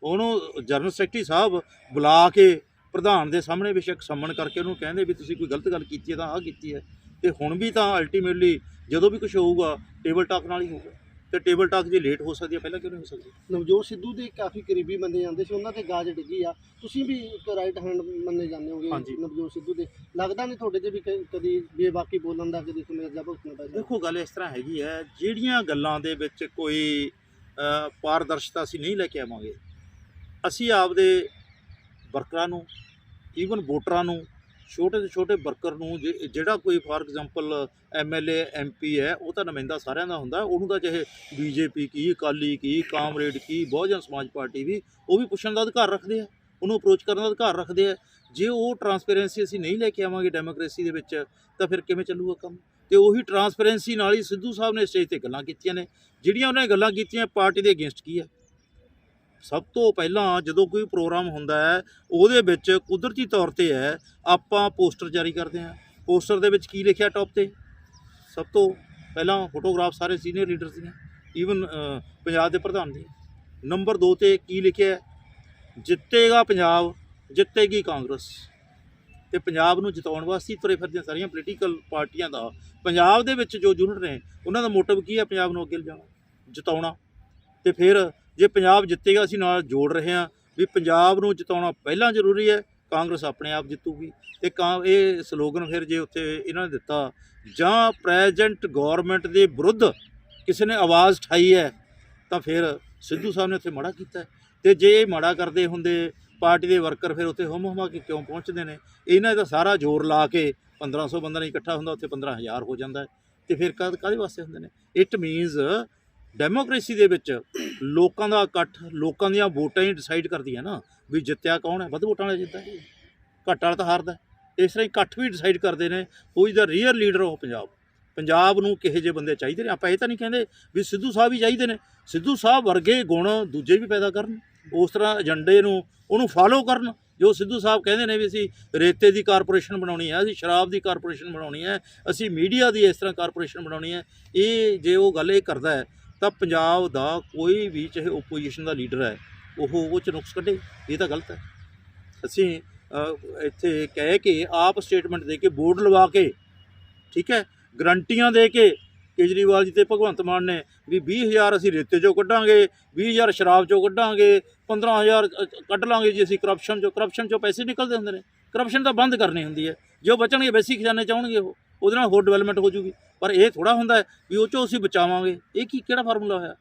ਉਹਨੂੰ ਜਨਰਲ ਸੈਕਟਰੀ ਸਾਹਿਬ ਬੁਲਾ ਕੇ ਪ੍ਰਧਾਨ ਦੇ ਸਾਹਮਣੇ ਬੇਸ਼ੱਕ ਸੰਮਣ ਕਰਕੇ ਉਹਨੂੰ ਕਹਿੰਦੇ ਵੀ ਤੁਸੀਂ ਕੋਈ ਗਲਤ ਗੱਲ ਕੀਤੀ ਹੈ ਤਾਂ ਆਹ ਕੀਤੀ ਹੈ। ਤੇ ਹੁਣ ਵੀ ਤਾਂ ਅਲਟੀਮੇਟਲੀ ਜਦੋਂ ਵੀ ਕੁਝ ਹੋਊਗਾ ਟੇਬਲ ਟਾਕ ਨਾਲ ਹੀ ਹੋਊਗਾ। ਤੇ ਟੇਬਲ ਟਾਕ ਜੇ ਲੇਟ ਹੋ ਸਕਦੀ ਹੈ ਪਹਿਲਾਂ ਕਿਉਂ ਨਹੀਂ ਹੋ ਸਕਦੀ? ਨਵਜੋਤ ਸਿੱਧੂ ਦੇ ਕਾਫੀ ਕਰੀਬੀ ਮੰਨੇ ਜਾਂਦੇ ਸੀ ਉਹਨਾਂ ਤੇ ਗਾਜ ਡਿੱਗੀ ਆ। ਤੁਸੀਂ ਵੀ ਇੱਕ ਰਾਈਟ ਹੈਂਡ ਮੰਨੇ ਜਾਂਦੇ ਹੋਗੇ ਹਾਂਜੀ। ਨਵਜੋਤ ਸਿੱਧੂ ਦੇ। ਲੱਗਦਾ ਨਹੀਂ ਤੁਹਾਡੇ ਤੇ ਵੀ ਕ- ਕਦੀ ਬੇਬਾਕੀ ਬੋਲਣ ਦਾ ਕਦੀ ਸੁਮੇਜਾ ਭੁਗਤਣਾ ਪੈ ਦੇਖੋ ਗੱਲ ਇਸ ਤਰ੍ਹਾਂ ਹੈਗੀ ਹੈ ਜਿਹੜੀਆਂ ਗੱਲਾਂ ਦੇ ਵਿੱਚ ਕੋਈ ਅ, ਪਾਰਦਰਸ਼ਤਾ ਅਸੀਂ ਨਹੀਂ ਲੈ ਕੇ ਆਵਾਂਗੇ ਅਸੀਂ ਆਪਦੇ ਵਰਕਰਾਂ ਨੂੰ ਈਵਨ ਵੋਟਰਾਂ ਨੂੰ ਛੋਟੇ ਤੋਂ ਛੋਟੇ ਵਰਕਰ ਨੂੰ ਜੇ- ਜਿਹੜਾ ਕੋਈ ਫਾਰ ਐਗਜ਼ਾਮਪਲ ਐਮਐਲਏ ਐਮਪੀ ਹੈ, ਉਹ ਤਾਂ ਨੁਮਾਇੰਦਾ ਸਾਰਿਆਂ ਦਾ ਹੁੰਦਾ, ਉਹਨੂੰ ਤਾਂ ਚਾਹੇ ਬੀਜੇਪੀ ਕੀ, ਅਕਾਲੀ ਕੀ, ਕਾਮਰੇਡ ਕੀ ਬਹੁਜਨ ਸਮਾਜ ਪਾਰਟੀ ਵੀ, ਉਹ ਵੀ ਪੁੱਛਣ ਦਾ ਅਧਿਕਾਰ ਰੱਖਦੇ ਆ, ਉਹਨੂੰ ਅਪਰੋਚ ਕਰਨ ਦਾ ਅਧਿਕਾਰ ਰੱਖਦੇ ਆ। ਜੇ ਉਹ ਟਰਾਂਸਪੇਰੈਂਸੀ ਅਸੀਂ ਨਹੀਂ ਲੈ ਕੇ ਆਵਾਂਗੇ ਡੈਮੋਕ੍ਰੇਸੀ ਦੇ ਵਿੱਚ, ਤਾਂ ਫਿਰ ਕਿਵੇਂ ਚੱਲੂਗਾ ਕੰਮ? ਤੇ ਉਹੀ ਟਰਾਂਸਪੇਰੈਂਸੀ ਨਾਲ ਹੀ ਸਿੱਧੂ ਸਾਹਿਬ ਨੇ ਸਟੇਜ ਤੇ ਗੱਲਾਂ ਕੀਤੀਆਂ ਨੇ, ਜਿਹੜੀਆਂ ਉਹਨੇ ਗੱਲਾਂ ਕੀਤੀਆਂ, ਪਾਰਟੀ ਦੇ ਅਗੇਂਸਟ ਕੀ ਹੈ ਸਭ ਤੋਂ ਪਹਿਲਾਂ ਜਦੋਂ ਕੋਈ ਪ੍ਰੋਗਰਾਮ ਹੁੰਦਾ ਹੈ, ਉਹਦੇ ਵਿੱਚ ਕੁਦਰਤੀ ਤੌਰ ਤੇ ਹੈ, ਆਪਾਂ ਪੋਸਟਰ ਜਾਰੀ ਕਰਦੇ ਹਾਂ। ਪੋਸਟਰ ਦੇ ਵਿੱਚ ਕੀ ਲਿਖਿਆ ਟੌਪ ਤੇ? ਸਭ ਤੋਂ ਪਹਿਲਾਂ ਫੋਟੋਗ੍ਰਾਫ ਸਾਰੇ ਸੀਨੀਅਰ ਲੀਡਰਸ ਦੀਆਂ ਈਵਨ ਪੰਜਾਬ ਦੇ ਪ੍ਰਧਾਨ ਦੀ ਨੰਬਰ 2 ਤੇ ਕੀ ਲਿਖਿਆ ਜਿੱਤੇਗਾ ਪੰਜਾਬ, ਜਿੱਤੇਗੀ ਕਾਂਗਰਸ। ਤੇ ਪੰਜਾਬ ਨੂੰ ਜਿਤਾਉਣ ਵਾਸਤੇ ਤੁਰੇ ਫਿਰਦੀਆਂ ਸਾਰੀਆਂ ਪੋਲੀਟੀਕਲ ਪਾਰਟੀਆਂ ਦਾ। ਪੰਜਾਬ ਦੇ ਵਿੱਚ ਜੋ ਯੂਨਿਟ ਨੇ, ਉਹਨਾਂ ਦਾ ਮੋਟਿਵ ਕੀ ਹੈ? ਪੰਜਾਬ ਨੂੰ ਅੱਗੇ ਲਿਜਾਣਾ ਜਿਤਾਉਣਾ। ਤੇ ਫਿਰ ਜੇ ਪੰਜਾਬ ਜਿੱਤੇਗਾ, ਅਸੀਂ ਨਾਲ ਜੋੜ ਰਹੇ ਹਾਂ ਵੀ ਪੰਜਾਬ ਨੂੰ ਜਿਤਾਉਣਾ ਪਹਿਲਾਂ ਜ਼ਰੂਰੀ ਹੈ, ਕਾਂਗਰਸ ਆਪਣੇ ਆਪ ਜਿੱਤੂਗੀ। ਤੇ ਕਾਂ, ਇਹ ਸਲੋਗਨ ਫਿਰ ਜੇ ਉੱਥੇ ਇਹਨਾਂ ਨੇ ਦਿੱਤਾ, ਜਾਂ ਪ੍ਰੈਜ਼ੈਂਟ ਗਵਰਨਮੈਂਟ ਦੇ ਵਿਰੁੱਧ ਕਿਸੇ ਨੇ ਆਵਾਜ਼ ਠਾਈ ਹੈ, ਤਾਂ ਫਿਰ ਸਿੱਧੂ ਸਾਹਿਬ ਨੇ ਉੱਥੇ ਮਾੜਾ ਕੀਤਾ ਹੈ। ਤੇ ਜੇ ਇਹ ਮਾੜਾ ਕਰਦੇ ਹੁੰਦੇ, ਪਾਰਟੀ ਦੇ ਵਰਕਰ ਫਿਰ ਉੱਥੇ ਹੁਮ ਹੁਮਾ ਕੇ ਕਿਉਂ ਪਹੁੰਚਦੇ ਨੇ? ਇਹਨਾਂ ਦਾ ਸਾਰਾ ਜ਼ੋਰ ਲਾ ਕੇ 1500 ਬੰਦਾ ਨਹੀਂ ਇਕੱਠਾ ਹੁੰਦਾ, ਉੱਥੇ 15000 ਹੋ ਜਾਂਦਾ ਹੈ। ਤੇ ਫਿਰ ਕਾਹਦੇ ਕਾਹਦੇ ਵਾਸਤੇ ਹੁੰਦੇ ਨੇ? ਇਟ ਮੀਨਸ ਡੈਮੋਕ੍ਰੇਸੀ ਦੇ ਵਿੱਚ ਲੋਕਾਂ ਦਾ ਇਕੱਠ, ਲੋਕਾਂ ਦੀਆਂ ਵੋਟਾਂ ਹੀ ਡਿਸਾਈਡ ਕਰਦੀਆਂ ਨਾ ਵੀ ਜਿੱਤਿਆ ਕੌਣ ਹੈ। ਵੱਧ ਵੋਟਾਂ ਵਾਲਾ ਜਿੱਤਦਾ ਘੱਟ ਵਾਲਾ ਤਾਂ ਹਾਰਦਾ ਇਸ ਤਰ੍ਹਾਂ ਹੀ ਇਕੱਠ ਵੀ ਡਿਸਾਈਡ ਕਰਦੇ ਨੇ। Who is the real leader of Punjab? Punjab ਨੂੰ ਕਿਹੋ ਜਿਹੇ ਬੰਦੇ ਚਾਹੀਦੇ ਨੇ? ਆਪਾਂ ਇਹ ਤਾਂ ਨਹੀਂ ਕਹਿੰਦੇ ਵੀ ਸਿੱਧੂ ਸਾਹਿਬ ਹੀ ਚਾਹੀਦੇ ਨੇ। ਸਿੱਧੂ ਸਾਹਿਬ ਵਰਗੇ ਗੁਣ ਦੂਜੇ ਵੀ ਪੈਦਾ ਕਰਨ। ਉਸ ਤਰ੍ਹਾਂ ਏਜੰਡੇ ਨੂੰ, ਉਹਨੂੰ ਫਾਲੋ ਕਰਨ। ਜੋ ਸਿੱਧੂ ਸਾਹਿਬ ਕਹਿੰਦੇ ਨੇ ਵੀ ਅਸੀਂ ਰੇਤੇ ਦੀ ਕਾਰਪੋਰੇਸ਼ਨ ਬਣਾਉਣੀ ਹੈ, ਅਸੀਂ ਸ਼ਰਾਬ ਦੀ ਕਾਰਪੋਰੇਸ਼ਨ ਬਣਾਉਣੀ ਹੈ, ਅਸੀਂ ਮੀਡੀਆ ਦੀ ਇਸ ਤਰ੍ਹਾਂ ਕਾਰਪੋਰੇਸ਼ਨ ਬਣਾਉਣੀ ਹੈ। ਇਹ ਜੇ ਉਹ ਗੱਲ ਇਹ ਕਰਦਾ ਹੈ ਤਾਂ ਪੰਜਾਬ ਦਾ ਕੋਈ ਵੀ ਚਾਹੇ ਓਪੋਜੀਸ਼ਨ ਦਾ ਲੀਡਰ ਹੈ, ਉਹ ਉਹ ਚ ਨੁਕਸ ਕੱਢੇ, ਇਹ ਤਾਂ ਗਲਤ ਹੈ। ਅਸੀਂ ਇੱਥੇ ਕਹਿ ਕੇ ਆਪ ਸਟੇਟਮੈਂਟ ਦੇ ਕੇ ਬੋਰਡ ਲਵਾ ਕੇ, ਠੀਕ ਹੈ, ਗਰੰਟੀਆਂ ਦੇ ਕੇ ਕੇਜਰੀਵਾਲ ਜੀ ਤੇ ਭਗਵੰਤ ਮਾਨ ਨੇ ਵੀ 20000 ਅਸੀਂ ਰੇਤੇ ਚੋਂ ਕੱਢਾਂਗੇ 20000 ਸ਼ਰਾਬ ਚੋਂ ਕੱਢਾਂਗੇ 15000 ਕੱਢ ਲਾਂਗੇ ਜੀ ਅਸੀਂ ਕਰਪਸ਼ਨ ਚੋਂ ਕਰਪਸ਼ਨ ਚੋਂ ਪੈਸੇ ਨਿਕਲਦੇ ਹੁੰਦੇ ਨੇ। ਕਰਪਸ਼ਨ ਤਾਂ ਬੰਦ ਕਰਨੀ ਹੁੰਦੀ ਹੈ। ਜੋ ਬਚਣਗੇ ਵੈਸੀ ਖਜ਼ਾਨੇ ਚਾਹਣਗੇ ਉਹ, ਉਹਦੇ ਨਾਲ ਹੋਰ ਡਿਵੈਲਪਮੈਂਟ ਹੋ ਜੂਗੀ। ਪਰ ਇਹ ਥੋੜਾ ਹੁੰਦਾ ਵੀ ਉਹ ਚੋਂ ਅਸੀਂ ਬਚਾਵਾਂਗੇ। ਇਹ ਕੀ, ਕਿਹੜਾ ਫਾਰਮੂਲਾ ਹੋਇਆ?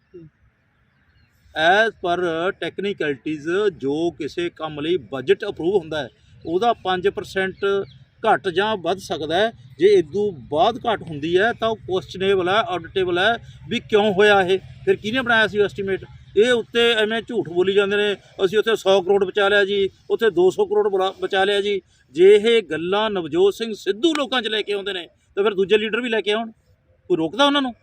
ਐਜ਼ ਪਰ ਟੈਕਨੀਕੈਲਿਟੀਜ਼ ਜੋ ਕਿਸੇ ਕੰਮ ਲਈ ਬਜਟ ਅਪਰੂਵ ਹੁੰਦਾ ਹੈ, ਉਹਦਾ 5% ਘੱਟ ਜਾਂ ਵੱਧ ਸਕਦਾ ਹੈ। ਜੇ ਇਦੋਂ ਬਾਅਦ ਘੱਟ ਹੁੰਦੀ ਹੈ, ਤਾਂ ਉਹ ਕੁਐਸਚਨੇਬਲ ਹੈ ਆਡਿਟੇਬਲ ਹੈ ਵੀ ਕਿਉਂ ਹੋਇਆ ਇਹ? ਫਿਰ ਕਿਹਨੇ ਬਣਾਇਆ ਸੀ ਐਸਟੀਮੇਟ ਇਹ ਉੱਤੇ ਐਵੇਂ ਝੂਠ ਬੋਲੀ ਜਾਂਦੇ ਨੇ, ਅਸੀਂ ਉੱਥੇ 100 ਕਰੋੜ ਬਚਾ ਲਿਆ ਜੀ, ਉੱਥੇ 200 ਕਰੋੜ ਬੁਲਾ- ਬਚਾ ਲਿਆ ਜੀ। ਜੇ ਇਹ ਗੱਲਾਂ ਨਵਜੋਤ ਸਿੰਘ ਸਿੱਧੂ ਲੋਕਾਂ 'ਚ ਲੈ ਕੇ ਆਉਂਦੇ ਨੇ ਤਾਂ ਫਿਰ ਦੂਜੇ ਲੀਡਰ ਵੀ ਲੈ ਕੇ ਆਉਣ। ਕੋਈ ਰੋਕਦਾ ਉਹਨਾਂ ਨੂੰ?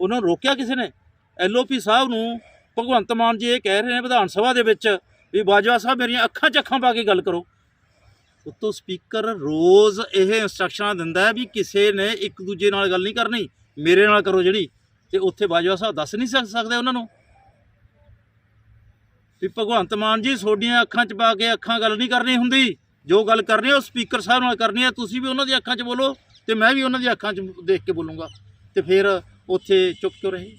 ਉਹਨਾਂ ਨੂੰ ਰੋਕਿਆ ਕਿਸੇ ਨੇ? ਐਲਓਪੀ ਸਾਹਿਬ ਨੂੰ ਭਗਵੰਤ ਮਾਨ ਜੀ ਇਹ ਕਹਿ ਰਹੇ ਨੇ ਵਿਧਾਨ ਸਭਾ ਦੇ ਵਿੱਚ ਵੀ ਬਾਜਵਾ ਸਾਹਿਬ ਮੇਰੀਆਂ ਅੱਖਾਂ 'ਚ ਅੱਖਾਂ ਪਾ ਕੇ ਗੱਲ ਕਰੋ। ਉੱਤੋਂ ਸਪੀਕਰ ਰੋਜ਼ ਇਹ ਇੰਸਟਰਕਸ਼ਨਾਂ ਦਿੰਦਾ ਹੈ ਵੀ ਕਿਸੇ ਨੇ ਇੱਕ ਦੂਜੇ ਨਾਲ ਗੱਲ ਨਹੀਂ ਕਰਨੀ, ਮੇਰੇ ਨਾਲ ਕਰੋ ਜਿਹੜੀ। ਤੇ ਉੱਥੇ ਬਾਜਵਾ ਸਾਹਿਬ ਦੱਸ ਨਹੀਂ ਸਕਦੇ ਉਹਨਾਂ ਨੂੰ। ਵੀ ਭਗਵੰਤ ਮਾਨ ਜੀ ਤੁਹਾਡੀਆਂ ਅੱਖਾਂ 'ਚ ਪਾ ਕੇ ਅੱਖਾਂ ਗੱਲ ਨਹੀਂ ਕਰਨੀ ਹੁੰਦੀ। ਜੋ ਗੱਲ ਕਰਨੀ ਉਹ ਸਪੀਕਰ ਸਾਹਿਬ ਨਾਲ ਕਰਨੀ ਹੈ ਤੁਸੀਂ ਵੀ ਉਹਨਾਂ ਦੀ ਅੱਖਾਂ 'ਚ ਬੋਲੋ। ਤੇ ਮੈਂ ਵੀ ਉਹਨਾਂ ਦੀਆਂ ਅੱਖਾਂ 'ਚ ਦੇਖ ਕੇ ਬੋਲੂੰਗਾ ਤੇ ਫਿਰ ਉੱਥੇ ਚੁੱਪ ਕਿਉਂ ਰਹੇ?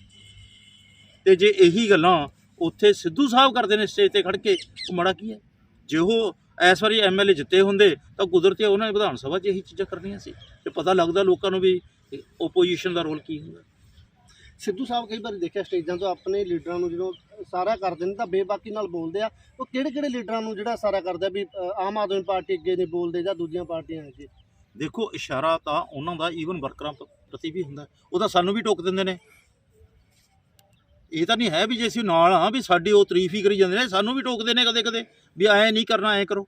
ਤੇ ਜੇ ਇਹੀ ਗੱਲਾਂ ਉੱਥੇ ਸਿੱਧੂ ਸਾਹਿਬ ਕਰਦੇ ਨੇ ਸਟੇਜ ਤੇ ਖੜ ਕੇ, ਉਹ ਮਾੜਾ ਕੀ ਹੈ? ਜੇ ਉਹ ਇਸ ਵਾਰੀ ਐਮਐਲਏ ਜਿੱਤੇ ਹੁੰਦੇ ਤਾਂ ਕੁਦਰਤੀ ਉਹਨਾਂ ਨੇ ਵਿਧਾਨ ਸਭਾ 'ਚ ਇਹੀ ਚੀਜ਼ਾਂ ਕਰਨੀਆਂ ਸੀ ਤੇ ਪਤਾ ਲੱਗਦਾ ਲੋਕਾਂ ਨੂੰ ਵੀ ਓਪੋਜੀਸ਼ਨ ਦਾ ਰੋਲ ਕੀ ਹੁੰਦਾ। ਸਿੱਧੂ ਸਾਹਿਬ ਕਈ ਵਾਰ ਦੇਖਿਆ ਸਟੇਜਾਂ ਤੋਂ ਆਪਣੇ ਲੀਡਰਾਂ ਨੂੰ ਜਦੋਂ ਸਾਰਾ ਕਰਦੇ ਨੇ ਤਾਂ ਬੇਬਾਕੀ ਨਾਲ ਬੋਲਦੇ ਆ। ਉਹ ਕਿਹੜੇ ਕਿਹੜੇ ਲੀਡਰਾਂ ਨੂੰ ਜਿਹੜਾ ਸਾਰਾ ਕਰਦਾ ਵੀ ਆਮ ਆਦਮੀ ਪਾਰਟੀ ਅੱਗੇ ਨਹੀਂ ਬੋਲਦੇ ਜਾਂ ਦੂਜੀਆਂ ਪਾਰਟੀਆਂ ਅੱਗੇ ਦੇਖੋ ਇਸ਼ਾਰਾ ਤਾਂ ਉਹਨਾਂ ਦਾ ਈਵਨ ਵਰਕਰਾਂ ਪ- ਪ੍ਰਤੀ ਵੀ ਹੁੰਦਾ। ਉਹ ਤਾਂ ਸਾਨੂੰ ਵੀ ਟੋਕ ਦਿੰਦੇ ਨੇ। ਇਹ ਤਾਂ ਨਹੀਂ ਹੈ ਵੀ ਜੇ ਅਸੀਂ ਨਾਲ ਹਾਂ ਵੀ ਸਾਡੀ ਉਹ ਤਾਰੀਫ ਹੀ ਕਰੀ ਜਾਂਦੇ ਨੇ, ਸਾਨੂੰ ਵੀ ਟੋਕਦੇ ਨੇ ਕਦੇ ਕਦੇ ਵੀ ਐ ਨਹੀਂ ਕਰਨਾ, ਐ ਕਰੋ।